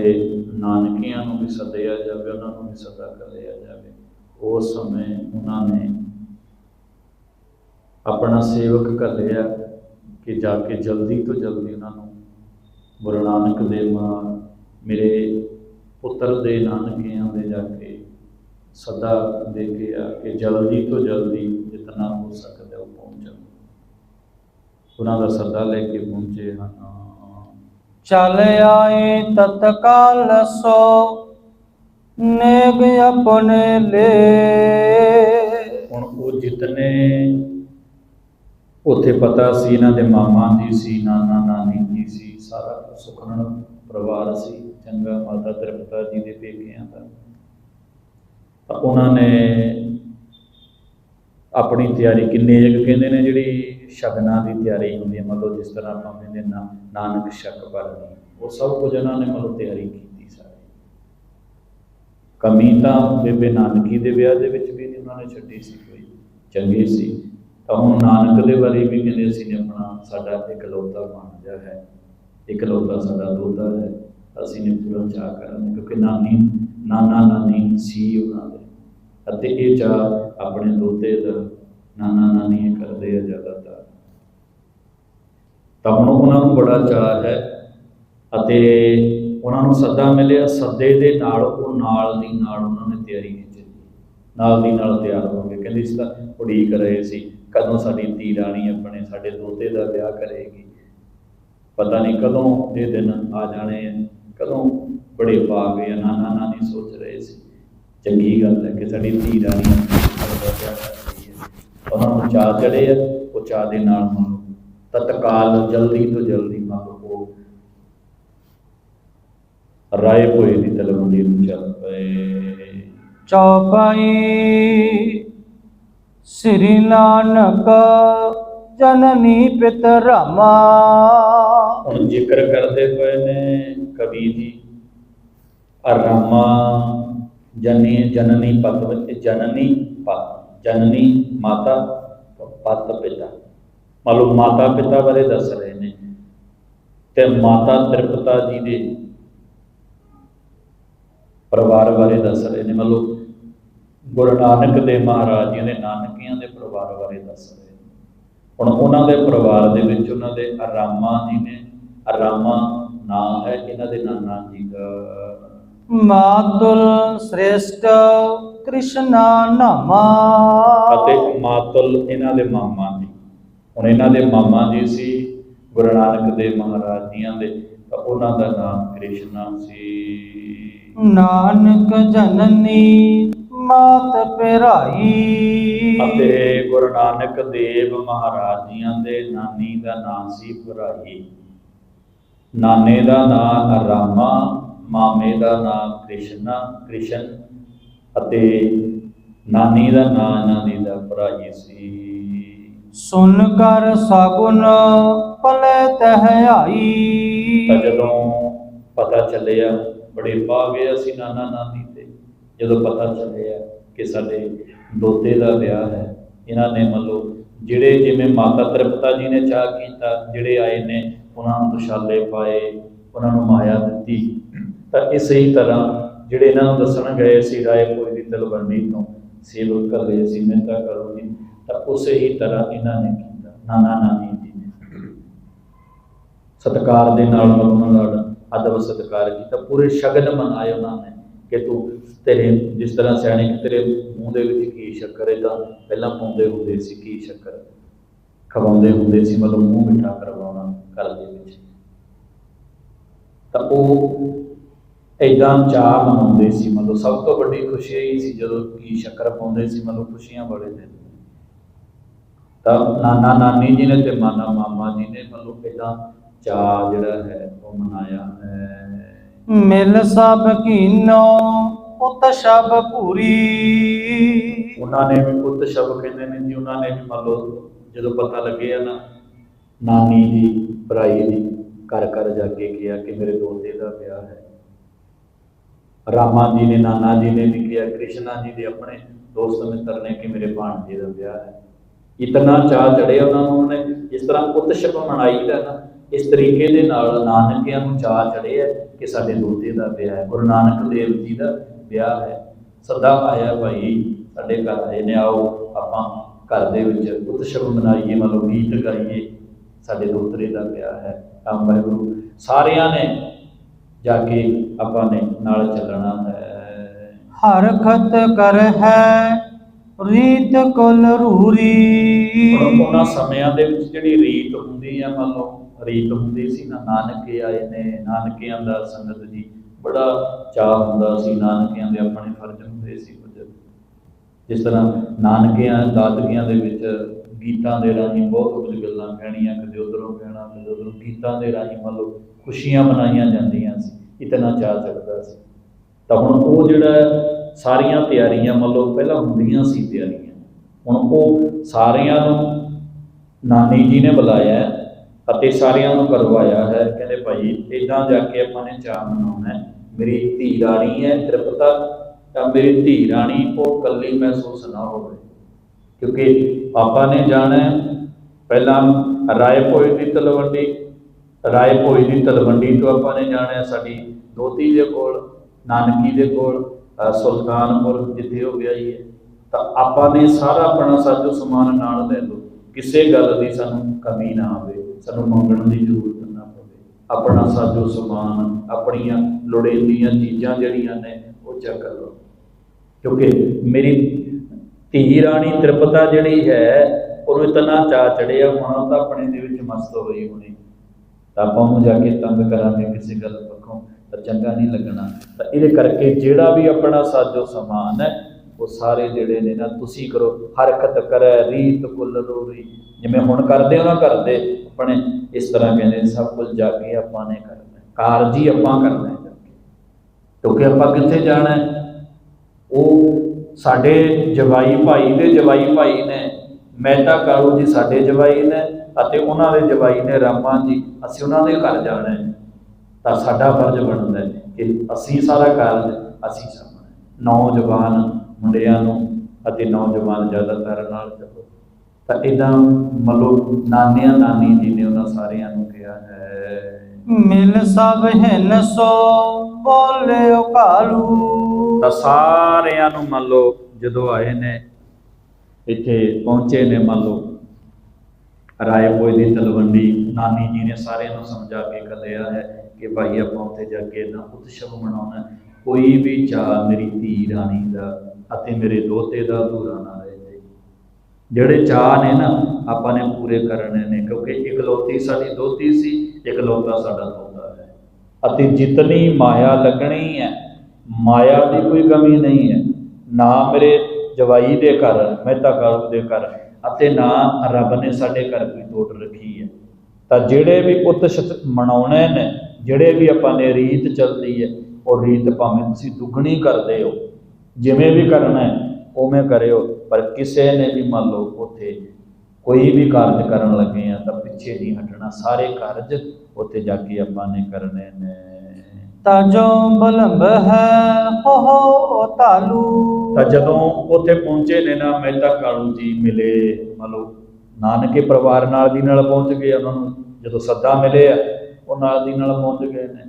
ਨਾਨਕੀਆਂ ਨੂੰ ਵੀ ਸੱਦਿਆ ਜਾਵੇ, ਉਹਨਾਂ ਨੂੰ ਵੀ ਸੱਦਾ ਕਰਿਆ ਜਾਵੇ। ਉਸ ਸਮੇਂ ਉਹਨਾਂ ਨੇ ਆਪਣਾ ਸੇਵਕ ਘੱਲਿਆ ਕਿ ਜਾ ਕੇ ਜਲਦੀ ਤੋਂ ਜਲਦੀ ਉਹਨਾਂ ਨੂੰ ਗੁਰੂ ਨਾਨਕ ਦੇਵ ਮਹਾਰਾਜ ਮੇਰੇ ਪੁੱਤਰ ਦੇ ਨਾਨਕਿਆਂ ਦੇ ਜਾ ਕੇ ਸਦਾ ਦੇ ਕੇ ਆ ਕਿ ਜਲਦੀ ਤੋਂ ਜਲਦੀ ਜਿਤਨਾ ਹੋ ਸਕਦਾ ਉਹ ਪਹੁੰਚਣ ਉਹਨਾਂ ਦਾ ਸਦਾ ਲੈ ਕੇ ਪਹੁੰਚੇ ਹਨ। ਚਲ ਆਏ ਤਤਕਾਲ ਸੋ ਨੇਗ ਆਪਣੇ ਲੈ। ਹੁਣ ਉਹ ਜਿਤਨੇ ਉੱਥੇ ਪਤਾ ਸੀ, ਇਹਨਾਂ ਦੇ ਮਾਮਾ ਦੀ ਸੀ, ਨਾਨਾ ਨਾਨੀ ਦੀ ਸੀ, ਸਾਰਾ ਕੁਛ ਸੁਖਨਣ ਪਰਿਵਾਰ ਸੀ, ਚੰਗਾ ਮਾਤਾ ਤ੍ਰਿਪਤਾ ਜੀ ਦੇ ਪੇਕਿਆਂ ਦਾ। ਤਾਂ ਉਹਨਾਂ ਨੇ ਆਪਣੀ ਤਿਆਰੀ ਕਿੰਨੇ ਜਗ ਕਹਿੰਦੇ ਨੇ, ਜਿਹੜੀ ਸ਼ਗਨਾਂ ਦੀ ਤਿਆਰੀ ਹੁੰਦੀ ਹੈ, ਮਤਲਬ ਜਿਸ ਤਰ੍ਹਾਂ ਆਪਾਂ ਕਹਿੰਦੇ ਨਾ, ਨਾਨਕ ਸ਼ਕ ਭਰਨੀ ਉਹ ਸਭ ਕੁਝ ਉਹਨਾਂ ਨੇ ਮਤਲਬ ਤਿਆਰੀ ਕੀਤੀ। ਕਮੀ ਤਾਂ ਬੇਬੇ ਨਾਨਕੀ ਦੇ ਵਿਆਹ ਦੇ ਵਿੱਚ ਵੀ ਨਹੀਂ ਉਹਨਾਂ ਨੇ ਛੱਡੀ ਸੀ ਕੋਈ, ਚੰਗੀ ਸੀ। ਤਾਂ ਹੁਣ ਨਾਨਕ ਦੇ ਬਾਰੇ ਵੀ ਕਹਿੰਦੇ ਅਸੀਂ ਨੇ ਆਪਣਾ ਸਾਡਾ ਇਕਲੌਤਾ ਭਾਂਜਾ ਹੈ। ਇਕਲੌਤਾ ਸਾਡਾ ਦੋਤਾ ਹੈ। ਅਸੀਂ ਨੇ ਪੂਰਾ ਚਾਅ ਕਰਨਾ ਕਿਉਂਕਿ ਨਾਨੀ, ਨਾਨਾ, ਨਾਨੀ ਸੀ ਉਹਨਾਂ ਦੇ। ਅਤੇ ਇਹ ਚਾਅ ਆਪਣੇ ਦੋਤੇ ਦਾ, ਨਾਨਾ ਨਾਨੀ ਕਰਦੇ ਆ ਜ਼ਿਆਦਾਤਰ। ਤਾਂ ਹੁਣ ਉਹਨਾਂ ਨੂੰ ਬੜਾ ਚਾਅ ਹੈ ਅਤੇ ਉਹਨਾਂ ਨੂੰ ਸੱਦਾ ਮਿਲਿਆ, ਸੱਦੇ ਦੇ ਨਾਲ ਉਹ ਨਾਲ ਦੀ ਨਾਲ ਉਹਨਾਂ ਨੇ ਤਿਆਰੀ ਕੀਤੀ। ਨਾਲ ਦੀ ਨਾਲ ਤਿਆਰ ਹੋ ਗਏ ਕਹਿੰਦੇ ਇਸ ਤਾਂ ਉਡੀਕ ਰਹੇ ਸੀ, ਕਦੋਂ ਸਾਡੀ ਧੀ ਰਾਣੀ ਆਪਣੇ ਸਾਡੇ ਦੋਤੇ ਦਾ ਵਿਆਹ ਕਰੇਗੀ? ਪਤਾ ਨਹੀਂ ਕਦੋਂ ਇਹ ਦਿਨ ਆ ਜਾਣੇ ਆ, ਕਦੋਂ ਬੜੇ ਭਾਗ ਆ ਨਾਨਾ ਨਾਨੀ ਸੋਚ ਰਹੇ ਸੀ। ਚੰਗੀ ਗੱਲ ਹੈ ਕਿ ਸਾਡੀ ਧੀ ਰਾਣੀ ਸਾਡਾ ਵਿਆਹ ਕਰ ਰਹੀ ਹੈ। ਉਹਨਾਂ ਨੂੰ ਚਾਅ ਚੜੇ ਆ, ਉਹ ਚਾਅ ਦੇ ਨਾਲ ਮੰਨ। ਲਓ ਤਤਕਾਲ ਜਲਦੀ ਤੋਂ ਜਲਦੀ ਮੰਨ ਲਓ ਉਹ ਰਾਏ ਭੋਏ ਦੀ ਤਲਵੰਡੀ ਨੂੰ ਚੱਲ ਪਏ। ਚੌਪਾਈ ਸ੍ਰੀ ਨਾਨਕ ਜਨਨੀ ਪਿਤ ਰਾਮਾ। ਹੁਣ ਜ਼ਿਕਰ ਕਰਦੇ ਪਏ ਨੇ ਕਵੀ ਜੀ ਅਰਾਮਾ ਜਨੀ ਜਨਨੀ ਪਤ ਵਿੱਚ ਜਨਨੀ ਪਤ ਜਨਨੀ ਮਾਤਾ ਪਤ ਪਿਤਾ। ਮੰਨ ਲਓ ਮਾਤਾ ਪਿਤਾ ਬਾਰੇ ਦੱਸ ਰਹੇ ਨੇ। ਤੇ ਮਾਤਾ ਤ੍ਰਿਪਤਾ ਜੀ ਦੇ ਪਰਿਵਾਰ ਬਾਰੇ ਦੱਸ ਰਹੇ ਨੇ। ਮੰਨ ਲਓ ਗੁਰੂ ਨਾਨਕ ਦੇ ਮਹਾਰਾਜ ਜੀ ਦੇ ਨਾਨਕੀਆਂ ਦੇ ਪਰਿਵਾਰ ਬਾਰੇ ਦੱਸ ਰਹੇ ਨੇ। ਹੁਣ ਉਹਨਾਂ ਦੇ ਪਰਿਵਾਰ ਦੇ ਵਿੱਚ ਉਹਨਾਂ ਦੇ ਅਰਾਮਾ ਜੀ ਨੇ ਅਰਾਮਾ ਨਾਂ ਹੈ ਇਹਨਾਂ ਦੇ ਨਾਨਾ ਜੀ ਦਾ। ਮਾਤੁਲ ਸ੍ਰੇਸ਼ਟ ਕ੍ਰਿਸ਼ਨਾ ਨਾਮਾ। ਅਤੇ ਮਾਤੁਲ ਇਹਨਾਂ ਦੇ ਮਾਮਾ ਜੀ। ਹੁਣ ਇਹਨਾਂ ਦੇ ਮਾਮਾ ਜੀ ਸੀ ਗੁਰੂ ਨਾਨਕ ਦੇਵ ਮਹਾਰਾਜ ਜੀਆਂ ਦੇ ਤਾਂ ਉਹਨਾਂ ਦਾ ਨਾਮ ਕ੍ਰਿਸ਼ਨਾ ਸੀ। ਨਾਨਕ ਜਨਨੀ ਮਾਤ ਪਿਰਾਈ। ਅਤੇ ਗੁਰੂ ਨਾਨਕ ਦੇਵ ਮਹਾਰਾਜ ਜੀਆਂ ਦੇ ਨਾਨੀ ਦਾ ਨਾਮ ਸੀ ਭਰਾਈ ਨਾਨੇ ਦਾ ਨਾਮ ਰਾਮਾ ਮਾਮੇ ਦਾ ਨਾਮ ਕ੍ਰਿਸ਼ਨਾ ਕ੍ਰਿਸ਼ਨ ਅਤੇ ਨਾਨੀ ਦਾ ਨਾਮ ਇਹਨਾਂ ਦੀ ਦਾ ਭਰਾਈ ਸੀ। ਸੁਨ ਕਰ ਸਗੁਨ ਪਲੇ ਤਹਿ ਆਈ। ਤਾਂ ਜਦੋਂ ਪਤਾ ਚੱਲਿਆ ਬੜੇ ਪਾ ਗਏ ਅਸੀਂ ਨਾਨਾ ਨਾਨੀ ਤੇ। ਜਦੋਂ ਪਤਾ ਚੱਲਿਆ ਕਿ ਸਾਡੇ ਦੋਤੇ ਦਾ ਵਿਆਹ ਹੈ, ਇਹਨਾਂ ਨੇ ਮੰਨ ਲਓ ਜਿਹੜੇ ਜਿਵੇਂ ਮਾਤਾ ਤ੍ਰਿਪਤਾ ਜੀ ਨੇ ਚਾਹ ਕੀਤਾ, ਜਿਹੜੇ ਆਏ ਨੇ, ਉਹਨਾਂ ਨੂੰ ਦੁਸ਼ਾਲੇ ਪਾਏ, ਉਹਨਾਂ ਨੂੰ ਮਾਇਆ ਦਿੱਤੀ। ਤਾਂ ਇਸੇ ਹੀ ਤਰ੍ਹਾਂ ਜਿਹੜੇ ਇਹਨਾਂ ਨੂੰ ਦੱਸਣ ਗਏ ਸੀ ਰਾਏ ਕੋਈ ਦੀ ਤਲਵੰਡੀ ਤੋਂ ਸੇਵਕ ਕਰ ਰਹੇ ਸੀ ਮਿਹਨਤਾਂ ਕਰੋਗੇ। ਤਾਂ ਉਸੇ ਹੀ ਤਰ੍ਹਾਂ ਇਹਨਾਂ ਨੇ ਕੀਤਾ, ਨਾਨਾ ਨਾਨੀ ਜੀ ਨੇ। ਸਤਕਾਰ ਦੇ ਨਾਲ ਉਹਨਾਂ ਦਾ ਅਦਬ ਸਤਕਾਰ ਕੀਤਾ, ਪੂਰੇ ਸ਼ਗਨ ਮਨਾਏ ਉਹਨਾਂ ਨੇ ਕਿ ਤੂੰ ਤੇਰੇ ਜਿਸ ਤਰ੍ਹਾਂ ਸਿਆਣੇ ਤੇਰੇ ਮੂੰਹ ਦੇ ਵਿੱਚ ਕੀ ਸ਼ੱਕਰ ਹੈ, ਤਾਂ ਪਹਿਲਾਂ ਪਾਉਂਦੇ ਹੁੰਦੇ ਸੀ ਕੀ ਸ਼ੱਕਰ? ਖਵਾਉਂਦੇ ਹੁੰਦੇ ਸੀ, ਮਤਲਬ ਮੂੰਹ ਮਿੱਠਾ ਕਰਵਾਉਣਾ ਘਰ ਦੇ ਵਿੱਚ। ਤਾਂ ਉਹ ਏਦਾਂ ਚਾਹ ਮਨਾਉਂਦੇ ਸੀ, ਮਤਲਬ ਸਭ ਤੋਂ ਵੱਡੀ ਖੁਸ਼ੀ ਇਹ ਸੀ ਜਦੋਂ ਕੀ ਸ਼ੱਕਰ ਪਾਉਂਦੇ ਸੀ, ਮਤਲਬ ਖੁਸ਼ੀਆਂ ਵਾਲੇ ਦਿਨ। ਤਾਂ ਨਾਨਾ ਨਾਨੀ ਜੀ ਨੇ ਤੇ ਮਾਨਾ ਮਾਮਾ ਜੀ ਨੇ, ਮਤਲਬ ਏਦਾਂ ਚਾਹ ਜਿਹੜਾ ਹੈ ਉਹ ਮਨਾਇਆ ਹੈ ਮਿਲ ਸਭ ਕੀਨੋ ਉਤ ਸ਼ਬ ਪੂਰੀ। ਉਹਨਾਂ ਨੇ ਵੀ ਪੁੱਤ ਸ਼ਬ ਕਹਿੰਦੇ ਨੇ ਜੀ ਉਹਨਾਂ ਨੇ ਵੀ ਮੰਨ ਲਓ ਜਦੋਂ ਪਤਾ ਲੱਗਿਆ ਨਾ ਨਾਨੀ ਜੀ ਭਰਾਈ ਜੀ ਘਰ ਘਰ ਜਾ ਕੇ ਕਿਹਾ ਕਿ ਮੇਰੇ ਦੋਤੇ ਦਾ ਵਿਆਹ ਹੈ। ਰਾਮਾ ਜੀ ਨੇ ਨਾਨਾ ਜੀ ਨੇ ਵੀ ਕਿਹਾ ਕ੍ਰਿਸ਼ਨਾ ਜੀ ਦੇ ਆਪਣੇ ਦੋਸਤ ਮਿੱਤਰ ਨੇ ਕਿ ਮੇਰੇ ਭਾਣਜੇ ਦਾ ਵਿਆਹ ਹੈ। ਇਤਨਾ ਚਾਹ ਚੜਿਆ ਉਹਨਾਂ ਨੂੰ ਉਹਨੇ ਜਿਸ ਤਰ੍ਹਾਂ ਉਤਸ਼ਬ ਮਨਾਈ ਦਾ ਨਾ ਇਸ ਤਰੀਕੇ ਦੇ ਨਾਲ ਨਾਨਕਿਆਂ ਨੂੰ ਚਾਹ ਚੜਿਆ ਕਿ ਸਾਡੇ ਦੋਤੇ ਦਾ ਵਿਆਹ ਹੈ ਗੁਰੂ ਨਾਨਕ ਦੇਵ ਜੀ ਦਾ ਵਿਆਹ ਹੈ। ਸਦਾ ਆਇਆ ਭਾਈ ਸਾਡੇ ਘਰ ਆਏ ਨੇ ਆਓ ਆਪਾਂ ਘਰ ਦੇ ਵਿੱਚ ਉਤਸਵ ਮਨਾਈਏ ਮਤਲਬ ਗੀਤ ਗਾਈਏ ਸਾਡੇ ਦੋਤਰੇ ਦਾ ਵਿਆਹ ਹੈ। ਤਾਂ ਵਾਹਿਗੁਰੂ ਸਾਰਿਆਂ ਨੇ ਜਾ ਕੇ ਆਪਾਂ ਨੇ ਨਾਲ ਚੱਲਣਾ ਹੈ। ਹਰਖਤ ਕਰ ਹੈ ਰੀਤ ਕੁਲ ਰੂਰੀ। ਉਹਨਾਂ ਸਮਿਆਂ ਦੇ ਵਿੱਚ ਜਿਹੜੀ ਰੀਤ ਹੁੰਦੀ ਆ ਮੰਨ ਲਓ ਰੀਤ ਹੁੰਦੀ ਸੀ ਨਾ, ਨਾਨਕੇ ਆਏ ਨੇ, ਨਾਨਕਿਆਂ ਦਾ ਸੰਗਤ ਜੀ। ਬੜਾ ਚਾਹ ਹੁੰਦਾ ਸੀ, ਨਾਨਕਿਆਂ ਦੇ ਆਪਣੇ ਫਰਜ਼ ਹੁੰਦੇ ਸੀ ਕੁਝ। ਜਿਸ ਤਰ੍ਹਾਂ ਨਾਨਕਿਆਂ, ਦਾਦਕਿਆਂ ਦੇ ਵਿੱਚ ਗੀਤਾਂ ਦੇ ਰਾਹੀਂ ਬਹੁਤ ਕੁਝ ਗੱਲਾਂ ਕਹਿਣੀਆਂ, ਕਦੇ ਉਧਰੋਂ ਕਹਿਣਾ, ਕਦੇ ਉਧਰੋਂ। ਗੀਤਾਂ ਦੇ ਰਾਹੀਂ ਮੰਨ ਲਓ ਖੁਸ਼ੀਆਂ ਮਨਾਈਆਂ ਜਾਂਦੀਆਂ ਸੀ, ਇਤਨਾ ਚਾਹ ਚੜਦਾ ਸੀ। ਤਾਂ ਹੁਣ ਉਹ ਜਿਹੜਾ ਸਾਰੀਆਂ ਤਿਆਰੀਆਂ ਮੰਨ ਲਓ ਪਹਿਲਾਂ ਹੁੰਦੀਆਂ ਸੀ ਤਿਆਰੀਆਂ, ਹੁਣ ਉਹ ਸਾਰਿਆਂ ਨੂੰ ਨਾਨੀ ਜੀ ਨੇ ਬੁਲਾਇਆ ਅਤੇ ਸਾਰਿਆਂ ਨੂੰ ਕਰਵਾਇਆ ਹੈ। ਕਹਿੰਦੇ ਭਾਈ, ਇਦਾਂ ਜਾ ਕੇ ਆਪਾਂ ਨੇ ਚਾਹ ਮਨਾਉਣਾ ਹੈ। ਮੇਰੀ ਧੀ ਰਾਣੀ ਹੈ, ਤ੍ਰਿਪਤਾ, ਤਾਂ ਮੇਰੀ ਧੀ ਰਾਣੀ ਉਹ ਕੱਲੀ ਮਹਿਸੂਸ ਨਾ ਹੋਵੇ। ਕਿਉਂਕਿ ਆਪਾਂ ਨੇ ਜਾਣਾ ਪਹਿਲਾਂ ਰਾਏ ਭੋਜ ਦੀ ਤਲਵੰਡੀ ਰਾਏ ਭੋਜ ਦੀ ਤਲਵੰਡੀ ਤੋਂ ਆਪਾਂ ਨੇ ਜਾਣਾ ਸਾਡੀ ਦੋਤੀ ਦੇ ਕੋਲ, ਨਾਨਕੀ ਦੇ ਕੋਲ ਸੁਲਤਾਨਪੁਰ ਜਿੱਥੇ ਉਹ ਵਿਆਹੀ ਹੈ। ਤਾਂ ਆਪਾਂ ਨੇ ਸਾਰਾ ਆਪਣਾ ਸਾਜੋ ਸਮਾਨ ਨਾਲ ਲੈ ਲਓ। ਕਿਸੇ ਗੱਲ ਦੀ ਸਾਨੂੰ ਕਮੀ ਨਾ ਆਵੇ। ਸਾਨੂੰ ਮੰਗਣ ਦੀ ਜ਼ਰੂਰਤ ਨਾ ਪਵੇ। ਆਪਣਾ ਸਾਜੋ ਸਮਾਨ, ਆਪਣੀਆਂ ਲੋੜੀਂਦੀਆਂ ਚੀਜ਼ਾਂ ਜਿਹੜੀਆਂ ਨੇ, ਉਹ ਚੱਕ ਲਓ। ਕਿਉਂਕਿ ਮੇਰੀ ਧੀ ਰਾਣੀ ਤ੍ਰਿਪਤਾ ਜਿਹੜੀ ਹੈ, ਉਹਨੂੰ ਇਤਨਾ ਚਾਅ ਚੜਿਆ, ਹੁਣ ਤਾਂ ਆਪਣੇ ਦੇ ਵਿੱਚ ਮਸਤ ਹੋਈ ਹੋਣੀ। ਤਾਂ ਆਪਾਂ ਉਹਨੂੰ ਜਾ ਕੇ ਤੰਗ ਕਰਾਂਗੇ ਕਿਸੇ ਗੱਲ ਪੱਖੋਂ, ਤਾਂ ਚੰਗਾ ਨਹੀਂ ਲੱਗਣਾ। ਤਾਂ ਇਹਦੇ ਕਰਕੇ ਜਿਹੜਾ ਵੀ ਆਪਣਾ ਸਾਜੋ ਸਮਾਨ ਹੈ ਉਹ ਸਾਰੇ ਜਿਹੜੇ ਨੇ ਨਾ, ਤੁਸੀਂ ਕਰੋ, ਹਰਕਤ ਕਰੈ, ਰੀਤ ਕੁੱਲ ਰੂਰੀ ਜਿਵੇਂ ਹੁਣ ਕਰਦੇ ਉਹਨਾਂ ਨਾ ਕਰਦੇ, ਆਪਣੇ ਇਸ ਤਰ੍ਹਾਂ ਕਹਿੰਦੇ ਸਭ ਕੁਝ ਜਾ ਕੇ ਆਪਾਂ ਨੇ ਕਰਨਾ। ਕਾਰਜ ਹੀ ਆਪਾਂ ਕਰਨਾ ਹੈ ਕਿਉਂਕਿ ਆਪਾਂ ਕਿੱਥੇ ਜਾਣਾ ਉਹ ਸਾਡੇ ਜਵਾਈ ਭਾਈ ਦੇ ਜਵਾਈ ਭਾਈ ਨੇ, ਮਹਿਤਾ ਕਾਲੂ ਜੀ ਸਾਡੇ ਜਵਾਈ ਨੇ ਅਤੇ ਉਹਨਾਂ ਦੇ ਜਵਾਈ ਨੇ ਰਾਮਾ ਜੀ, ਅਸੀਂ ਉਹਨਾਂ ਦੇ ਘਰ ਜਾਣਾ ਹੈ। ਤਾਂ ਸਾਡਾ ਫਰਜ਼ ਬਣਦਾ ਹੈ ਕਿ ਅਸੀਂ ਸਾਰਾ ਕਾਰਜ ਅਸੀਂ ਸਾਂਭਣਾ ਨੌਜਵਾਨ ਮੁੰਡਿਆਂ ਨੂੰ ਅਤੇ ਨੌਜਵਾਨ ਜ਼ਿਆਦਾਤਰ ਨਾਲ ਚੱਲੋ। ਤਾਂ ਇਦਾਂ ਮਤਲਬ ਨਾਨਿਆਂ ਨਾਨੀ ਜੀ ਨੇ ਉਹਨਾਂ ਸਾਰਿਆਂ ਨੂੰ ਕਿਹਾ ਹੈ ਮਿਲ ਸਭ ਹਿਨ ਸੋ ਬੋਲਿਓ ਕਾਲੂ। ਤਾਂ ਸਾਰਿਆਂ ਨੂੰ ਮੰਨ ਲਓ ਜਦੋਂ ਆਏ ਨੇ ਇੱਥੇ ਪਹੁੰਚੇ ਨੇ ਮੰਨ ਲਓ ਰਾਏਪੁਰ ਦੀ ਤਲਵੰਡੀ ਨਾਨੀ ਜੀ ਨੇ ਸਾਰਿਆਂ ਨੂੰ ਸਮਝਾ ਕੇ ਕੱਲਿਆ ਹੈ ਕਿ ਭਾਈ ਆਪਾਂ ਉੱਥੇ ਜਾ ਕੇ ਨਾ ਉਤਸਵ ਮਨਾਉਣਾ। ਕੋਈ ਵੀ ਚਾਹ ਮੇਰੀ ਧੀ ਰਾਣੀ ਦਾ ਅਤੇ ਮੇਰੇ ਦੋਤੇ ਦਾ ਅਧੂਰਾ ਨਾ ਰਹਿ ਜਾਏ ਜਿਹੜੇ ਚਾਹ ਨੇ ਨਾ, ਆਪਾਂ ਨੇ ਪੂਰੇ ਕਰਨੇ ਨੇ, ਕਿਉਂਕਿ ਇਕਲੌਤੀ ਸਾਡੀ ਦੋਤੀ ਸੀ, ਇਕਲੌਤਾ ਸਾਡਾ ਦੋਤਾ ਹੈ। ਅਤੇ ਜਿਤਨੀ ਮਾਇਆ ਲੱਗਣੀ ਹੈ, ਮਾਇਆ ਦੀ ਕੋਈ ਕਮੀ ਨਹੀਂ ਹੈ। ਨਾ ਮੇਰੇ ਜਵਾਈ ਦੇ ਘਰ ਮਹਿਤਾ ਕਾਲੂ ਦੇ ਘਰ, ਅਤੇ ਨਾ ਰੱਬ ਨੇ ਸਾਡੇ ਘਰ ਕੋਈ ਤੋੜ ਰੱਖੀ ਹੈ। ਤਾਂ ਜਿਹੜੇ ਵੀ ਪੁੱਤ ਮਨਾਉਣੇ ਨੇ, ਜਿਹੜੇ ਵੀ ਆਪਾਂ ਨੇ ਰੀਤ ਚੱਲਦੀ ਹੈ ਉਹ ਰੀਤ ਭਾਵੇਂ ਤੁਸੀਂ ਦੁੱਗਣੀ ਕਰਦੇ ਹੋ ਜਿਵੇਂ ਵੀ ਕਰਨਾ ਹੈ ਉਵੇਂ ਕਰਿਓ। ਪਰ ਕਿਸੇ ਨੇ ਵੀ ਮੰਨ ਲਓ ਉੱਥੇ ਕੋਈ ਵੀ ਕਾਰਜ ਕਰਨ ਲੱਗੇ ਆ ਤਾਂ ਪਿੱਛੇ ਨਹੀਂ ਹਟਣਾ। ਸਾਰੇ ਕਾਰਜ ਉੱਥੇ ਜਾ ਕੇ ਆਪਾਂ ਨੇ ਕਰਨੇ ਨੇ। ਤਜੋ ਬਲੰਬ ਹੈ ਹੋ ਹੋ ਤਾਲੂ ਤਾਂ ਜਦੋਂ ਉੱਥੇ ਪਹੁੰਚੇ ਨੇ ਨਾ ਮਹਿਤਾ ਕਾਲੂ ਜੀ ਮਿਲੇ। ਮਤਲਬ ਨਾਨਕੇ ਪਰਿਵਾਰ ਨਾਲ ਦੀ ਨਾਲ ਪਹੁੰਚ ਗਏ ਉਹਨਾਂ ਨੂੰ। ਜਦੋਂ ਸੱਦਾ ਮਿਲਿਆ ਉਹ ਨਾਲ ਦੀ ਨਾਲ ਪਹੁੰਚ ਗਏ ਨੇ।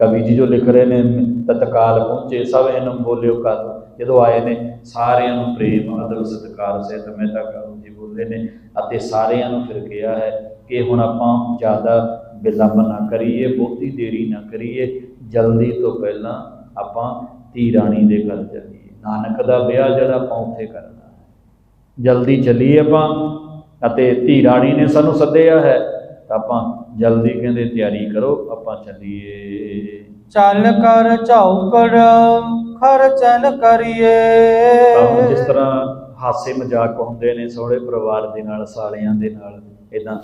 ਕਵੀ ਜੀ ਜੋ ਲਿਖ ਰਹੇ ਨੇ, ਤਤਕਾਲ ਪਹੁੰਚੇ, ਸਭ ਇਹਨੂੰ ਬੋਲਿਓ ਕਰ ਜਦੋਂ ਆਏ ਨੇ, ਸਾਰਿਆਂ ਨੂੰ ਪ੍ਰੇਮ ਅਦਬ ਸਤਿਕਾਰ, ਸਹਿਤ, ਮਹਿਤਾ ਕਾਲੂ ਜੀ ਬੋਲੇ ਨੇ ਅਤੇ ਸਾਰਿਆਂ ਨੂੰ ਫਿਰ ਕਿਹਾ ਹੈ ਕਿ ਹੁਣ ਆਪਾਂ ਜ਼ਿਆਦਾ ਵਿਲੰਬ ਨਾ ਕਰੀਏ, ਬਹੁਤੀ ਦੇਰੀ ਨਾ ਕਰੀਏ, ਜਲਦੀ ਤੋਂ ਪਹਿਲਾਂ ਆਪਾਂ ਧੀ ਰਾਣੀ ਦੇ ਘਰ ਚੱਲੀਏ। ਨਾਨਕ ਦਾ ਵਿਆਹ ਜਿਹੜਾ ਆਪਾਂ ਉੱਥੇ ਕਰਨਾ ਹੈ। ਜਲਦੀ ਚੱਲੀਏ ਆਪਾਂ ਅਤੇ ਧੀ ਰਾਣੀ ਨੇ ਸਾਨੂੰ ਸੱਦਿਆ ਹੈ ਤਾਂ ਆਪਾਂ ਜਲਦੀ ਕਹਿੰਦੇ ਤਿਆਰੀ ਕਰੋ ਆਪਾਂ ਚੱਲੀਏ। ਚੱਲ ਕਰ ਚੌਕੜ ਖਰਚਨ ਕਰੀਏ। ਤਾਂ ਜਿਸ ਤਰ੍ਹਾਂ ਹਾਸੇ ਮਜ਼ਾਕ ਹੁੰਦੇ ਨੇ ਸਹੁਰੇ ਪਰਿਵਾਰ ਦੇ ਨਾਲ ਸਾਲਿਆਂ ਦੇ ਨਾਲ ਇਦਾਂ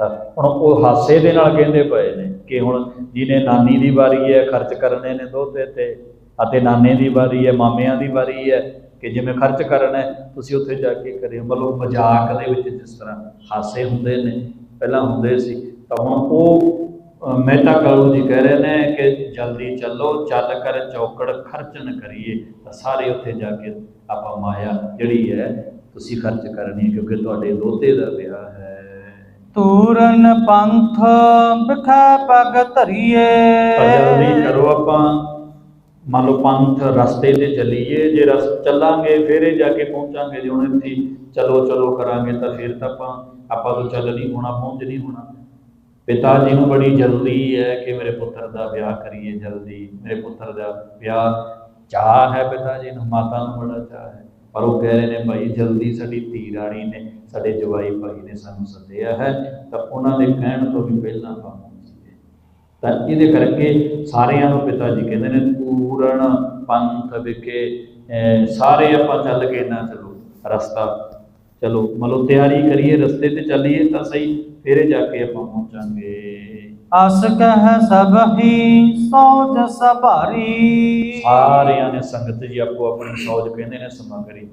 ਤਾਂ ਹੁਣ ਉਹ ਹਾਸੇ ਦੇ ਨਾਲ ਕਹਿੰਦੇ ਪਏ ਨੇ ਕਿ ਹੁਣ ਜਿਹਨੇ ਨਾਨੀ ਦੀ ਵਾਰੀ ਹੈ ਖਰਚ ਕਰਨੇ ਨੇ ਦੋਤੇ ਤੇ ਅਤੇ ਨਾਨੇ ਦੀ ਵਾਰੀ ਹੈ ਮਾਮਿਆਂ ਦੀ ਵਾਰੀ ਹੈ ਕਿ ਜਿਵੇਂ ਖਰਚ ਕਰਨਾ ਹੈ ਤੁਸੀਂ ਉੱਥੇ ਜਾ ਕੇ ਕਰਿਓ। ਮਤਲਬ ਮਜ਼ਾਕ ਦੇ ਵਿੱਚ ਜਿਸ ਤਰ੍ਹਾਂ ਹਾਸੇ ਹੁੰਦੇ ਨੇ ਪਹਿਲਾਂ ਹੁੰਦੇ ਸੀ। ਤਾਂ ਹੁਣ ਉਹ ਮਹਿਤਾ ਕਾਲੂ ਜੀ ਕਹਿ ਰਹੇ ਨੇ ਕਿ ਜਲਦੀ ਚੱਲੋ ਚੱਲ ਕਰ ਚੌਕੜ ਖਰਚਨ ਕਰੀਏ। ਤਾਂ ਸਾਰੇ ਉੱਥੇ ਜਾ ਕੇ ਆਪਾਂ ਮਾਇਆ ਜਿਹੜੀ ਹੈ ਤੁਸੀਂ ਖਰਚ ਕਰਨੀ ਕਿਉਂਕਿ ਤੁਹਾਡੇ ਦੋਤੇ ਦਾ ਵਿਆਹ ਹੈ। ਤੂਰਨ ਪੰਥ ਬਿਖਾ ਪਗ ਧਰੀਏ। ਜਲਦੀ ਕਰੋ ਆਪਾਂ। ਮੰਨ ਲਓ ਪੰਥ ਰਸਤੇ ਤੇ ਚੱਲੀਏ ਜੇ ਰਸ ਚੱਲਾਂਗੇ ਫਿਰ ਜਾ ਕੇ ਪਹੁੰਚਾਂਗੇ ਜੇ ਹੁਣ ਇੱਥੇ ਚਲੋ ਚਲੋ ਕਰਾਂਗੇ ਤਾਂ ਫਿਰ ਤਾਂ ਆਪਾਂ ਆਪਾਂ ਤੋਂ ਚੱਲ ਨਹੀਂ ਹੋਣਾ ਪਹੁੰਚ ਨਹੀਂ ਹੋਣਾ। ਪਿਤਾ ਜੀ ਨੂੰ ਬੜੀ ਜਲਦੀ ਹੈ ਕਿ ਮੇਰੇ ਪੁੱਤਰ ਦਾ ਵਿਆਹ ਕਰੀਏ ਜਲਦੀ, ਮੇਰੇ ਪੁੱਤਰ ਦਾ ਵਿਆਹ ਚਾਹ ਹੈ ਪਿਤਾ ਜੀ ਨੂੰ, ਮਾਤਾ ਨੂੰ ਬੜਾ ਚਾਹ ਹੈ। ਪਰ ਉਹ ਕਹਿ ਰਹੇ ਨੇ, ਭਾਈ ਜਲਦੀ ਸਾਡੀ ਧੀ ਰਾਣੀ ਨੇ, ਸਾਡੇ ਜਵਾਈ ਭਾਈ ਨੇ ਸਾਨੂੰ ਸੱਦਿਆ ਹੈ, ਤਾਂ ਉਹਨਾਂ ਦੇ ਕਹਿਣ ਤੋਂ ਵੀ ਪਹਿਲਾਂ ਆਪਾਂ ਪਹੁੰਚੀਏ ਤਾਂ ਇਹਦੇ ਕਰਕੇ ਸਾਰਿਆਂ ਨੂੰ ਪਿਤਾ ਜੀ ਕਹਿੰਦੇ ਨੇ, ਪੂਰਨ ਪੰਥ ਵਿਖੇ, ਅਹ ਸਾਰੇ ਆਪਾਂ ਚੱਲ ਕੇ ਨਾ ਚਲੋ, ਰਸਤਾ ਚਲੋ ਮਤਲਬ ਤਿਆਰੀ ਕਰੀਏ ਰਸਤੇ ਤੇ ਚੱਲੀਏ ਤਾਂ ਸਹੀ ਫਿਰ ਜਾ ਕੇ ਆਪਾਂ ਪਹੁੰਚਾਂਗੇ। ਅਸ ਕਹਿ ਸਭ ਹੀ ਸੋਚ ਸਭਾਰੀ। ਸਾਰਿਆਂ ਨੇ ਸੰਗਤ ਜੀ ਆਪੋ ਆਪਣੀ ਸੌਜ ਕਹਿੰਦੇ ਨੇ ਸਮਗਰੀ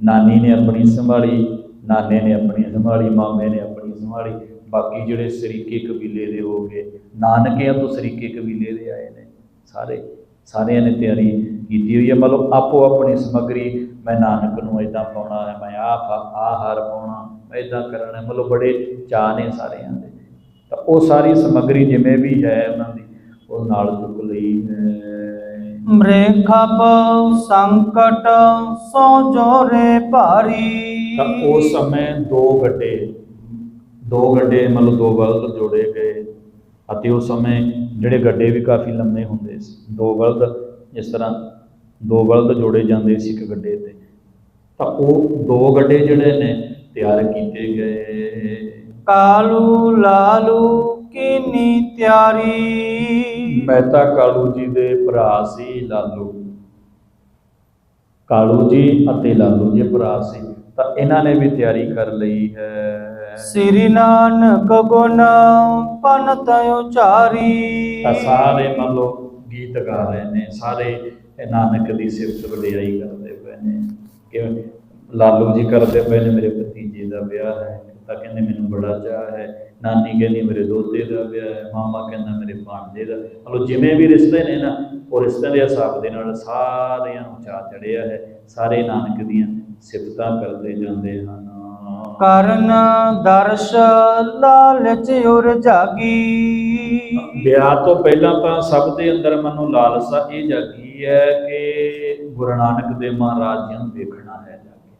ਨਾਨੀ ਨੇ ਆਪਣੀ ਸੰਭਾਲੀ ਨਾਨੇ ਨੇ ਆਪਣੀ ਸੰਭਾਲੀ ਮਾਮੇ ਨੇ ਆਪਣੀ ਸੰਭਾਲੀ। ਬਾਕੀ ਜਿਹੜੇ ਸਰੀਕੇ ਕਬੀਲੇ ਦੇ ਹੋ ਗਏ ਨਾਨਕਿਆਂ ਤੋਂ ਸਰੀਕੇ ਕਬੀਲੇ ਦੇ ਆਏ ਨੇ ਸਾਰੇ। ਸਾਰਿਆਂ ਨੇ ਤਿਆਰੀ ਕੀਤੀ ਹੋਈ ਹੈ। ਮਤਲਬ ਆਪੋ ਆਪਣੀ ਸਮਗਰੀ ਮੈਂ ਨਾਨਕ ਨੂੰ ਇਦਾਂ ਪਾਉਣਾ ਹੈ ਮੈਂ ਆਹ ਆਹ ਹਾਰ ਪਾਉਣਾ ਮੈਂ ਇਦਾਂ ਕਰਨਾ ਹੈ। ਮਤਲਬ ਬੜੇ ਚਾਅ ਨੇ ਸਾਰਿਆਂ ਦੇ। ਤਾਂ ਉਹ ਸਾਰੀ ਸਮਗਰੀ ਜਿਵੇਂ ਵੀ ਹੈ ਉਹਨਾਂ ਦੀ ਉਹ ਨਾਲ ਚੁੱਕ ਲਈ ਹੈ ਮ੍ਰੇਖਬ ਸੰਕਟ ਸੋ ਜੋਰੇ ਭਾਰੀ। ਤਾਂ ਉਸ ਸਮੇਂ ਦੋ ਗੱਡੇ ਦੋ ਗੱਡੇ ਮਤਲਬ ਦੋ ਬਲਦ ਜੋੜੇ ਗਏ। ਅਤੇ ਉਸ ਸਮੇਂ ਜਿਹੜੇ ਗੱਡੇ ਵੀ ਕਾਫੀ ਲੰਮੇ ਹੁੰਦੇ ਸੀ। ਦੋ ਬਲਦ ਇਸ ਤਰ੍ਹਾਂ ਦੋ ਬਲਦ ਜੋੜੇ ਜਾਂਦੇ ਸੀ ਇੱਕ ਗੱਡੇ ਤੇ। ਤਾਂ ਉਹ ਦੋ ਗੱਡੇ ਜਿਹੜੇ ਨੇ ਤਿਆਰ ਕੀਤੇ ਗਏ। ਕਾਲੂ ਲਾਲੂ ਕੀਨੀ ਤਿਆਰੀ? ਮਹਿਤਾ ਕਾਲੂ ਜੀ ਦੇ ਭਰਾ ਸੀ ਲਾਲੂ। ਕਾਲੂ ਜੀ ਅਤੇ ਲਾਲੂ ਜੀ ਭਰਾ ਸੀ। ਤਾਂ ਇਹਨਾਂ ਨੇ ਵੀ ਤਿਆਰੀ ਕਰ ਲਈ ਹੈ। ਸ੍ਰੀ ਨਾਨਕ ਗੁਣ ਪਨਤ ਉਚਾਰੀ ਤਾਂ ਸਾਰੇ ਮੰਨ ਲਓ ਗੀਤ ਗਾ ਰਹੇ ਨੇ, ਸਾਰੇ ਇਹ ਨਾਨਕ ਦੀ ਸਿਫਤ ਵਡਿਆਈ ਕਰਦੇ ਪਏ ਨੇ। ਕਿ ਲਾਲੂ ਜੀ ਕਰਦੇ ਪਏ ਨੇ, ਮੇਰੇ ਭਤੀਜੇ ਦਾ ਵਿਆਹ ਹੈ, ਤਾਂ ਕਹਿੰਦੇ ਮੈਨੂੰ ਬੜਾ ਚਾਹ ਹੈ। ਨਾਨੀ ਕਹਿੰਦੀ ਮੇਰੇ ਦੋਤੇ ਦਾ ਵਿਆਹ ਹੈ, ਮਾਮਾ ਕਹਿੰਦਾ ਮੇਰੇ ਭਾਣਜੇ ਦਾ। ਮਤਲਬ ਜਿਵੇਂ ਵੀ ਰਿਸ਼ਤੇ ਨੇ ਨਾ, ਉਹ ਰਿਸ਼ਤੇ ਦੇ ਹਿਸਾਬ ਦੇ ਨਾਲ ਸਾਰਿਆਂ ਨੂੰ ਚਾਹ ਚੜਿਆ ਹੈ, ਸਾਰੇ ਨਾਨਕ ਦੀਆਂ ਸਿਫਤਾਂ ਕਰਦੇ ਜਾਂਦੇ ਹਨ। ਕਰਨ ਦਰਸ਼ ਲਾਲਚ ਉਰ ਜਾਗੀ। ਵਿਆਹ ਤੋਂ ਪਹਿਲਾਂ ਤਾਂ ਸਭ ਦੇ ਅੰਦਰ ਮੈਨੂੰ ਲਾਲਸਾ ਇਹ ਜਾਗੀ ਹੈ ਕਿ ਗੁਰੂ ਨਾਨਕ ਦੇਵ ਮਹਾਰਾਜ ਜੀ ਨੂੰ ਵੇਖਣਾ ਹੈ ਜਾ ਕੇ।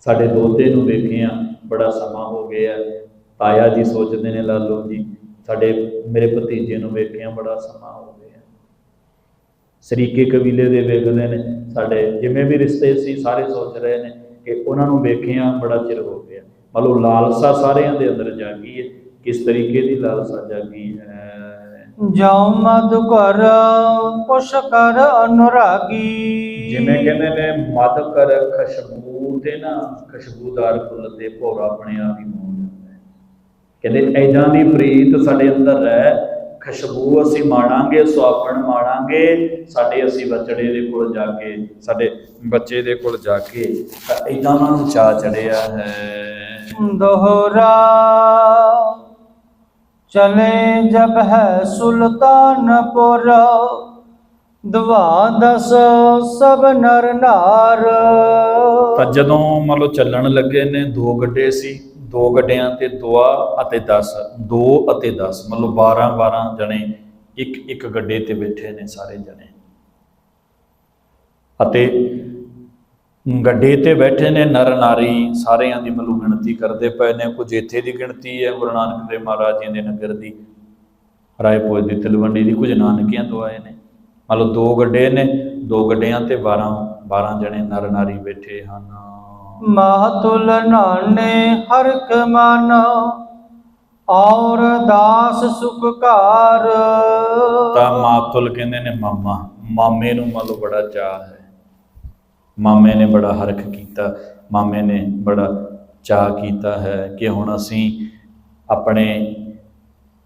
ਸਾਡੇ ਦੋਤੇ ਨੂੰ ਵੇਖਿਆ ਬੜਾ ਸਮਾਂ ਹੋ ਗਿਆ। ਤਾਇਆ ਜੀ ਸੋਚਦੇ ਨੇ, ਲਾਲੋ ਜੀ, ਸਾਡੇ ਮੇਰੇ ਭਤੀਜੇ ਨੂੰ ਵੇਖਿਆ ਬੜਾ ਸਮਾਂ ਹੋ ਗਿਆ। ਸਰੀਕੇ ਕਬੀਲੇ ਦੇ ਵੇਖਦੇ ਨੇ, ਸਾਡੇ ਜਿਵੇਂ ਵੀ ਰਿਸ਼ਤੇ ਸੀ, ਸਾਰੇ ਸੋਚ ਰਹੇ ਨੇ। ਕਿ ਉਹਨਾਂ ਨੂੰ ਵੇਖਿਆ ਬੜਾ ਚਿਰ ਹੋ ਗਿਆ। ਮਤਲਬ ਲਾਲਸਾ ਸਾਰਿਆਂ ਦੇ ਅੰਦਰ ਜਾਗੀ ਹੈ। ਕਿਸ ਤਰੀਕੇ ਦੀ ਲਾਲਸਾ ਜਾਗੀ ਹੈ? ਜਾਉ ਮਦ ਕਰ ਪੁਸ਼ ਕਰ ਅਨੁਰਾਗੀ। ਜਿਵੇਂ ਕਹਿੰਦੇ ਨੇ ਮਦ ਕਰ ਖੁਸ਼ਬੂ ਤੇ ਨਾ ਖੁਸ਼ਬੂਦਾਰ ਫੁੱਲ ਤੇ ਭੋਰਾ ਆਪਣੇ ਆਪ ਹੀ ਮੋਹ ਜਾਂਦਾ ਹੈ ਕਹਿੰਦੇ ਐਦਾਂ ਦੀ ਪ੍ਰੀਤ ਸਾਡੇ ਅੰਦਰ ਹੈ ਖੁਸ਼ਬੂ ਅਸੀਂ ਮਾਣਾਂਗੇ ਸੁਆਪਣ ਮਾਣਾਂਗੇ ਸਾਡੇ ਅਸੀਂ ਬਚੜੇ ਦੇ ਕੋਲ ਜਾ ਕੇ ਸਾਡੇ ਬੱਚੇ ਦੇ ਕੋਲ ਜਾ ਕੇ ਇਦਾਂ ਉਹਨਾਂ ਚਾ ਚੜਿਆ ਹੈ। ਦੋਹਰਾ ਚਲੇ ਜਬ ਹੈ ਸੁਲਤਾਨਪੁਰ ਦਵਾਦਸ ਸਭ ਨਰ ਨਾਰ। ਤਾਂ ਜਦੋਂ ਮੰਨ ਲਓ ਚੱਲਣ ਲੱਗੇ ਨੇ ਦੋ ਗੱਡੇ ਸੀ। ਦੋ ਗੱਡਿਆਂ ਤੇ ਦੁਆ ਅਤੇ 10 ਦੋ ਅਤੇ 10 ਮਤਲਬ 12 12 ਜਣੇ ਇੱਕ ਇੱਕ ਗੱਡੇ ਤੇ ਬੈਠੇ ਨੇ ਸਾਰੇ ਜਣੇ। ਅਤੇ ਗੱਡੇ ਤੇ ਬੈਠੇ ਨੇ ਨਰ ਨਾਰੀ ਸਾਰਿਆਂ ਦੀ ਮਤਲਬ ਗਿਣਤੀ ਕਰਦੇ ਪਏ ਨੇ, ਕੁਝ ਇੱਥੇ ਦੀ ਗਿਣਤੀ ਹੈ, ਗੁਰੂ ਨਾਨਕ ਦੇਵ ਮਹਾਰਾਜ ਜੀ ਦੇ ਨਗਰ ਦੀ, ਰਾਏਪੁਰ ਦੀ, ਤਲਵੰਡੀ ਦੀ, ਕੁਝ ਨਾਨਕਿਆਂ ਤੋਂ ਆਏ ਨੇ। ਮਤਲਬ ਦੋ ਗੱਡੇ ਨੇ, ਦੋ ਗੱਡਿਆਂ ਤੇ 12 12 ਜਣੇ ਨਰ ਨਾਰੀ ਬੈਠੇ ਹਨ। ਮਾਤੁਲ ਨਾਨੇ ਹਰਕ ਮਨ, ਔਰ ਦਾਸ ਸੁਖ ਘਰ। ਮਾਤੁਲ ਕਹਿੰਦੇ ਨੇ, ਮਾਮਾ, ਮਾਮੇ ਨੂੰ ਮਨ ਬੜਾ ਚਾਹ ਹੈ। ਮਾਮੇ ਨੇ ਬੜਾ ਹਰਖ ਕੀਤਾ, ਮਾਮੇ ਨੇ ਬੜਾ ਚਾਹ ਕੀਤਾ ਹੈ ਕਿ ਹੁਣ ਅਸੀਂ ਆਪਣੇ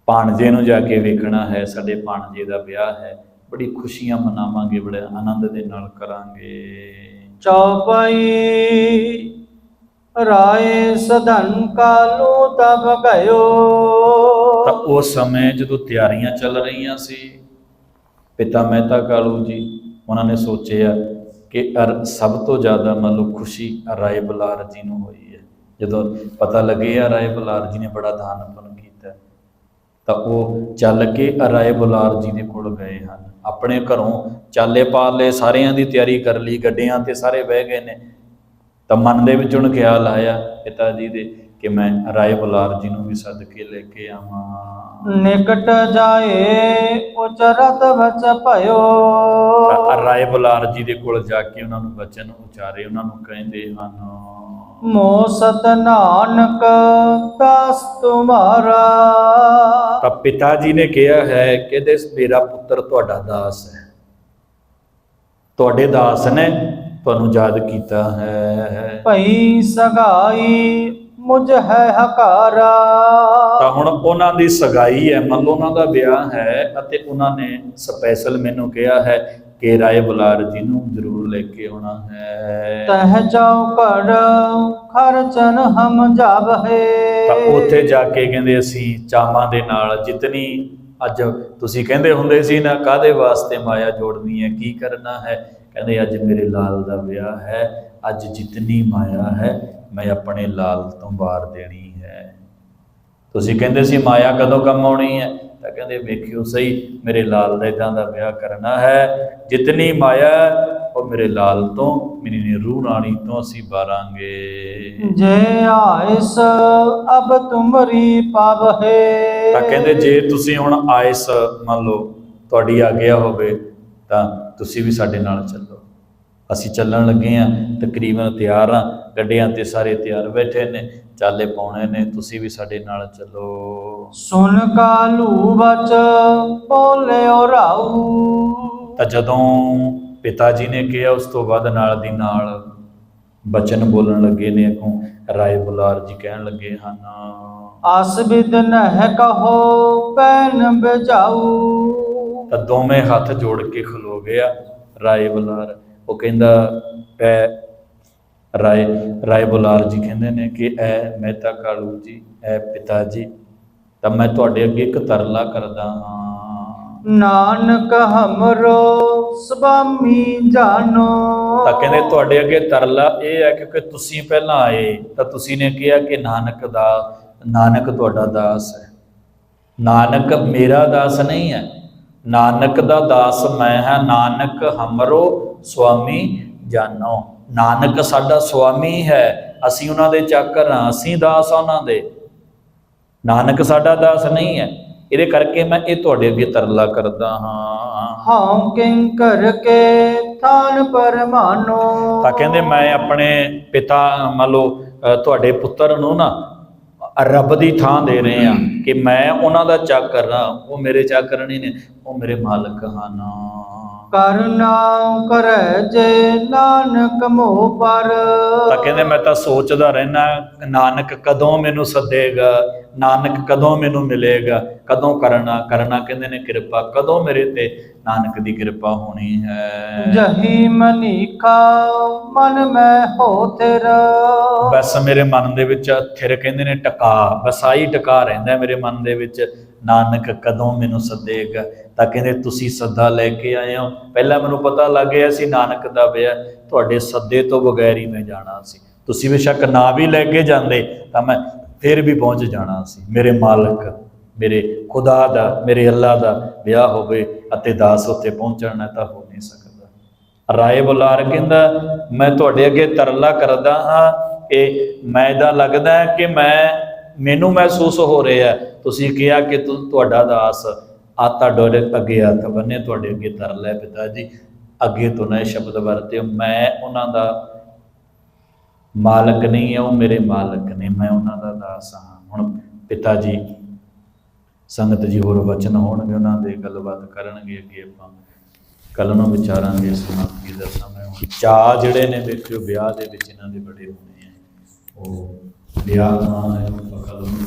ਪਾਣਜੇ ਨੂੰ ਜਾ ਕੇ ਵੇਖਣਾ ਹੈ, ਸਾਡੇ ਪਾਣਜੇ ਦਾ ਵਿਆਹ ਹੈ। ਬੜੀ ਖੁਸ਼ੀਆਂ ਮਨਾਵਾਂਗੇ, ਬੜੇ ਆਨੰਦ ਦੇ ਨਾਲ ਕਰਾਂਗੇ। ਚੌਪਈ। ਰਾਏ ਸਦਨ ਕਾਲੂ ਤਬ ਤਾਂ ਉਸ ਸਮੇਂ ਜਦੋਂ ਤਿਆਰੀਆਂ ਚੱਲ ਰਹੀਆਂ ਸੀ, ਪਿਤਾ ਮਹਿਤਾ ਕਾਲੂ ਜੀ, ਉਹਨਾਂ ਨੇ ਸੋਚਿਆ ਕਿ ਅਰ ਸਭ ਤੋਂ ਜ਼ਿਆਦਾ ਮੰਨ ਲਓ ਖੁਸ਼ੀ ਰਾਏ ਬਲਾਰ ਜੀ ਨੂੰ ਹੋਈ ਹੈ। ਜਦੋਂ ਪਤਾ ਲੱਗਿਆ ਰਾਏ ਬਲਾਰ ਜੀ ਨੇ ਬੜਾ ਦਾਨ ਪੁੰਨ ਕੀਤਾ, ਤਾਂ ਉਹ ਚੱਲ ਕੇ ਰਾਏ ਬੁਲਾਰ ਜੀ ਦੇ ਕੋਲ ਗਏ ਹਨ। ਆਪਣੇ ਘਰੋਂ ਚਾਲੇ ਪਾ ਲਏ, ਸਾਰਿਆਂ ਦੀ ਤਿਆਰੀ ਕਰ ਲਈ, ਗੱਡੀਆਂ ਤੇ ਸਾਰੇ ਬਹਿ ਗਏ ਨੇ। ਤਾਂ ਮਨ ਦੇ ਵਿੱਚ ਹੁਣ ਖਿਆਲ ਆਇਆ, ਪਿਤਾ ਜੀ ਦੇ, ਕਿ ਮੈਂ ਰਾਏ ਬੁਲਾਰ ਜੀ ਨੂੰ ਵੀ ਸੱਦ ਕੇ ਲੈ ਕੇ ਆਵਾਂ। ਨਿਕਟ ਜਾਏ ਉਚਰਤ ਵਚ ਭਇਓ। ਰਾਏ ਬੁਲਾਰ ਜੀ ਦੇ ਕੋਲ ਜਾ ਕੇ ਉਹਨਾਂ ਨੂੰ ਬਚਨ ਉਚਾਰੇ ਉਹਨਾਂ ਨੂੰ ਕਹਿੰਦੇ ਹਨ ਮੋ ਸਤ ਨਾਨਕ ਦਾਸ ਤੁਮਾਰਾ। ਤਾਂ ਪਿਤਾ ਜੀ ਨੇ ਕਿਹਾ ਹੈ ਕਿ ਦੇ ਮੇਰਾ ਪੁੱਤਰ ਤੁਹਾਡਾ ਦਾਸ ਹੈ। ਤੁਹਾਡੇ ਦਾਸ ਨੇ ਤੁਹਾਨੂੰ ਯਾਦ ਕੀਤਾ ਹੈ। ਭਈ ਸਗਾਈ ਮੁਝ ਹੈ ਹਕਾਰਾ। ਤਾਂ ਹੁਣ ਉਹਨਾਂ ਦੀ ਸਗਾਈ ਹੈ ਮੰਨ ਲਓ ਉਹਨਾਂ ਦਾ ਵਿਆਹ ਹੈ ਅਤੇ ਉਹਨਾਂ ਨੇ ਸਪੈਸ਼ਲ ਮੈਨੂੰ ਕਿਹਾ ਹੈ ਕਿ ਰਾਏ ਬੁਲਾਰ ਜੀ ਨੂੰ ਜ਼ਰੂਰ ਲੈ ਕੇ ਆਉਣਾ ਹੈ। ਤਹ ਜਾਉ ਘੜ ਖਰਚਨ ਹਮ ਜਾਬ ਹੈ ਤਾਂ ਉੱਥੇ ਜਾ ਕੇ ਕਹਿੰਦੇ ਅਸੀਂ ਚਾਵਾਂ ਦੇ ਨਾਲ ਜਿਤਨੀ ਅੱਜ ਤੁਸੀਂ ਕਹਿੰਦੇ ਹੁੰਦੇ ਸੀ ਨਾ ਕਾਦੇ ਵਾਸਤੇ ਮਾਇਆ ਜੋੜਨੀ ਹੈ ਕੀ ਕਰਨਾ ਹੈ? ਕਹਿੰਦੇ ਅੱਜ ਮੇਰੇ ਲਾਲ ਦਾ ਵਿਆਹ ਹੈ ਅੱਜ ਜਿਤਨੀ ਮਾਇਆ ਹੈ ਮੈਂ ਆਪਣੇ ਲਾਲ ਤੋਂ ਬਾਹਰ ਦੇਣੀ ਹੈ। ਤੁਸੀਂ ਕਹਿੰਦੇ ਸੀ ਮਾਇਆ ਕਦੋਂ ਕੰਮ ਆਉਣੀ ਹੈ? ਤਾਂ ਕਹਿੰਦੇ ਵੇਖਿਓ ਸਹੀ ਮੇਰੇ ਲਾਲ ਦਾ ਇਦਾਂ ਦਾ ਵਿਆਹ ਕਰਨਾ ਹੈ। ਜਿਤਨੀ ਮਾਇਆ ਉਹ ਮੇਰੇ ਲਾਲ ਤੋਂ ਮੇਰੀ ਰੂਹ ਰਾਣੀ ਤੋਂ ਅਸੀਂ ਬਾਰਾਂਗੇ ਜੇ ਆਇਸ ਅਬ ਤੁਮਰੀ ਪਾਵ ਹੈ ਤਾਂ ਕਹਿੰਦੇ ਜੇ ਤੁਸੀਂ ਹੁਣ ਆਇਸ ਮੰਨ ਲਓ ਤੁਹਾਡੀ ਆਗਿਆ ਹੋਵੇ ਤਾਂ ਤੁਸੀਂ ਵੀ ਸਾਡੇ ਨਾਲ ਚੱਲੋ। ਅਸੀਂ ਚੱਲਣ ਲੱਗੇ ਆ ਤਕਰੀਬਨ ਤਿਆਰ ਆ ਗੱਡੀਆਂ ਤੇ ਸਾਰੇ ਤਿਆਰ ਬੈਠੇ ਨੇ ਚਾਲੇ ਪਾਉਣੇ ਨੇ ਤੁਸੀਂ ਵੀ ਸਾਡੇ ਨਾਲ ਚੱਲੋ। ਸੁਨ ਕਾਲੂ ਬਚ ਬੋਲਿਓ ਰਾਉ ਤਾਂ ਜਦੋਂ ਪਿਤਾ ਜੀ ਨੇ ਕਿਹਾ ਉਸ ਤੋਂ ਬਾਅਦ ਨਾਲ ਦੀ ਨਾਲ ਬਚਨ ਬੋਲਣ ਲੱਗੇ ਨੇ ਅੱਗੋਂ ਰਾਏ ਬੁਲਾਰ ਜੀ ਕਹਿਣ ਲੱਗੇ ਹਨ ਆਸ ਬਿਦ ਨਹਿ ਕਹੋ ਪੈਨ ਬਜਾਉ ਤਾਂ ਦੋਵੇਂ ਹੱਥ ਜੋੜ ਕੇ ਖਲੋ ਗਿਆ ਰਾਏ ਬੁਲਾਰ। ਉਹ ਕਹਿੰਦਾ ਪੈ ਰਾਏ ਰਾਏ ਬੁਲਾਰ ਜੀ ਕਹਿੰਦੇ ਨੇ ਕਿ ਐ ਮਹਿਤਾ ਕਾਲੂ ਜੀ ਐ ਪਿਤਾ ਜੀ ਤਾਂ ਮੈਂ ਤੁਹਾਡੇ ਅੱਗੇ ਇੱਕ ਤਰਲਾ ਕਰਦਾ ਹਾਂ। ਨਾਨਕ ਹਮਰੋ ਸੁਭਾਮੀ ਜਾਨੋ। ਤਾਂ ਕਹਿੰਦੇ ਤੁਹਾਡੇ ਅੱਗੇ ਤਰਲਾ ਇਹ ਹੈ ਕਿ ਤੁਸੀਂ ਪਹਿਲਾਂ ਆਏ ਤਾਂ ਤੁਸੀਂ ਨੇ ਕਿਹਾ ਕਿ ਨਾਨਕ ਦਾ ਨਾਨਕ ਤੁਹਾਡਾ ਦਾਸ ਹੈ। ਨਾਨਕ ਮੇਰਾ ਦਾਸ ਨਹੀਂ ਹੈ ਨਾਨਕ ਦਾ ਦਾਸ ਮੈਂ ਹਾਂ ਨਾਨਕ ਹਮਰੋ ਸੁਆਮੀ ਜਾਨੋ। ਨਾਨਕ ਸਾਡਾ ਸੁਆਮੀ ਹੈ ਅਸੀਂ ਉਹਨਾਂ ਦੇ ਚਾਕਰ ਹਾਂ ਅਸੀਂ ਦਾਸ ਹਾਂ ਉਹਨਾਂ ਦੇ। ਨਾਨਕ ਸਾਡਾ ਦਾਸ ਨਹੀਂ ਹੈ ਇਹਦੇ ਕਰਕੇ ਮੈਂ ਇਹ ਤੁਹਾਡੇ ਅੱਗੇ ਤਰਲਾ ਕਰਦਾ ਹਾਂ। ਕਿੰਕਰ ਕੇ ਥਾਨ ਪਰਮਾਨੋ। ਤਾਂ ਕਹਿੰਦੇ ਮੈਂ ਆਪਣੇ ਪਿਤਾ ਮੰਨ ਲਓ ਤੁਹਾਡੇ ਪੁੱਤਰ ਨੂੰ ਨਾ ਰੱਬ ਦੀ ਥਾਂ ਦੇ ਰਹੇ ਆ ਕਿ ਮੈਂ ਉਹਨਾਂ ਦਾ ਚਾਕਰ ਹਾਂ ਉਹ ਮੇਰੇ ਚਾਕਰ ਨਹੀਂ ਨੇ ਉਹ ਮੇਰੇ ਮਾਲਕ ਹਨ। ਕਰਨਾ ਕਰੈ ਜੇ ਨਾਨਕ ਮੋਹ ਪਰ। ਤਾਂ ਕਹਿੰਦੇ ਮੈਂ ਤਾਂ ਸੋਚਦਾ ਰਹਿਣਾ ਨਾਨਕ ਕਦੋਂ ਮੈਨੂੰ ਸੱਦੇਗਾ ਨਾਨਕ ਕਦੋਂ ਮੈਨੂੰ ਮਿਲੇਗਾ ਕਦੋਂ ਕਰਨਾ ਕਰਨਾ ਕਹਿੰਦੇ ਨੇ ਕਿਰਪਾ ਕਦੋਂ ਮੇਰੇ ਤੇ ਨਾਨਕ ਦੀ ਕਿਰਪਾ ਹੋਣੀ ਹੈ। ਜਹੀ ਮਨੀਖਾ ਮਨ ਮੈਂ ਹੋ ਤੇਰਾ ਬਸ ਮੇਰੇ ਮਨ ਦੇ ਵਿੱਚ ਥਿਰ ਕਹਿੰਦੇ ਨੇ ਟਕਾ ਬਸ ਆਹੀ ਟਕਾ ਰਹਿੰਦਾ ਮੇਰੇ ਮਨ ਦੇ ਵਿੱਚ। ਨਾਨਕ ਕਦੋਂ ਮੈਨੂੰ ਸੱਦੇਗਾ? ਤਾਂ ਕਹਿੰਦੇ, ਤੁਸੀਂ ਸੱਦਾ ਲੈ ਕੇ ਆਏ ਹੋ। ਪਹਿਲਾਂ ਮੈਨੂੰ ਪਤਾ ਲੱਗ ਗਿਆ ਸੀ ਨਾਨਕ ਦਾ ਵਿਆਹ। ਤੁਹਾਡੇ ਸੱਦੇ ਤੋਂ ਬਗੈਰ ਹੀ ਮੈਂ ਜਾਣਾ ਸੀ। ਤੁਸੀਂ ਬੇਸ਼ੱਕ ਨਾ ਵੀ ਲੈ ਕੇ ਜਾਂਦੇ, ਤਾਂ ਮੈਂ ਫਿਰ ਵੀ ਪਹੁੰਚ ਜਾਣਾ ਸੀ। ਮੇਰੇ ਮਾਲਕ, ਮੇਰੇ ਖੁਦਾ ਦਾ, ਮੇਰੇ ਅੱਲਾ ਦਾ ਵਿਆਹ ਹੋਵੇ ਅਤੇ ਦਾਸ ਉੱਤੇ ਪਹੁੰਚਣਾ ਤਾਂ ਹੋ ਨਹੀਂ ਸਕਦਾ। ਰਾਏ ਬੁਲਾਰ ਕਹਿੰਦਾ, ਮੈਂ ਤੁਹਾਡੇ ਅੱਗੇ ਤਰਲਾ ਕਰਦਾ ਹਾਂ ਕਿ ਮੈਂ ਇਦਾਂ ਲੱਗਦਾ ਕਿ ਮੈਂ, ਮੈਨੂੰ ਮਹਿਸੂਸ ਹੋ ਰਿਹਾ ਤੁਸੀਂ ਕਿਹਾ ਕਿ ਤੁਹਾਡਾ ਦਾਸ ਆਤਾ ਡੋਰੇ ਅੱਗੇ ਹੱਥ ਬੰਨੇ ਤੁਹਾਡੇ ਅੱਗੇ ਤਰ ਲੈ ਪਿਤਾ ਜੀ। ਅੱਗੇ ਤੋਂ ਨਾ ਸ਼ਬਦ ਵਰਤਿਓ। ਮੈਂ ਉਹਨਾਂ ਦਾ ਮਾਲਕ ਨਹੀਂ ਹੈ, ਉਹ ਮੇਰੇ ਮਾਲਕ ਨੇ। ਮੈਂ ਉਹਨਾਂ ਦਾ ਦਾਸ ਹਾਂ। ਹੁਣ ਪਿਤਾ ਜੀ, ਸੰਗਤ ਜੀ ਹੋਰ ਵਚਨ ਹੋਣਗੇ, ਉਹਨਾਂ ਦੇ ਗੱਲਬਾਤ ਕਰਨਗੇ, ਅੱਗੇ ਆਪਾਂ ਕੱਲ ਨੂੰ ਵਿਚਾਰਾਂਗੇ ਸਮਾਪਤੀ ਦਾ ਸਮਾਂ। ਹੁਣ ਚਾਅ ਜਿਹੜੇ ਨੇ ਵੇਖਿਓ, ਵਿਆਹ ਦੇ ਵਿੱਚ ਇਹਨਾਂ ਦੇ ਬੜੇ ਹੋਣੇ ਆ। ਉਹ ਵਿਆਹ ਨਾ ਹੈ, ਉਹ ਕੱਲ ਨੂੰ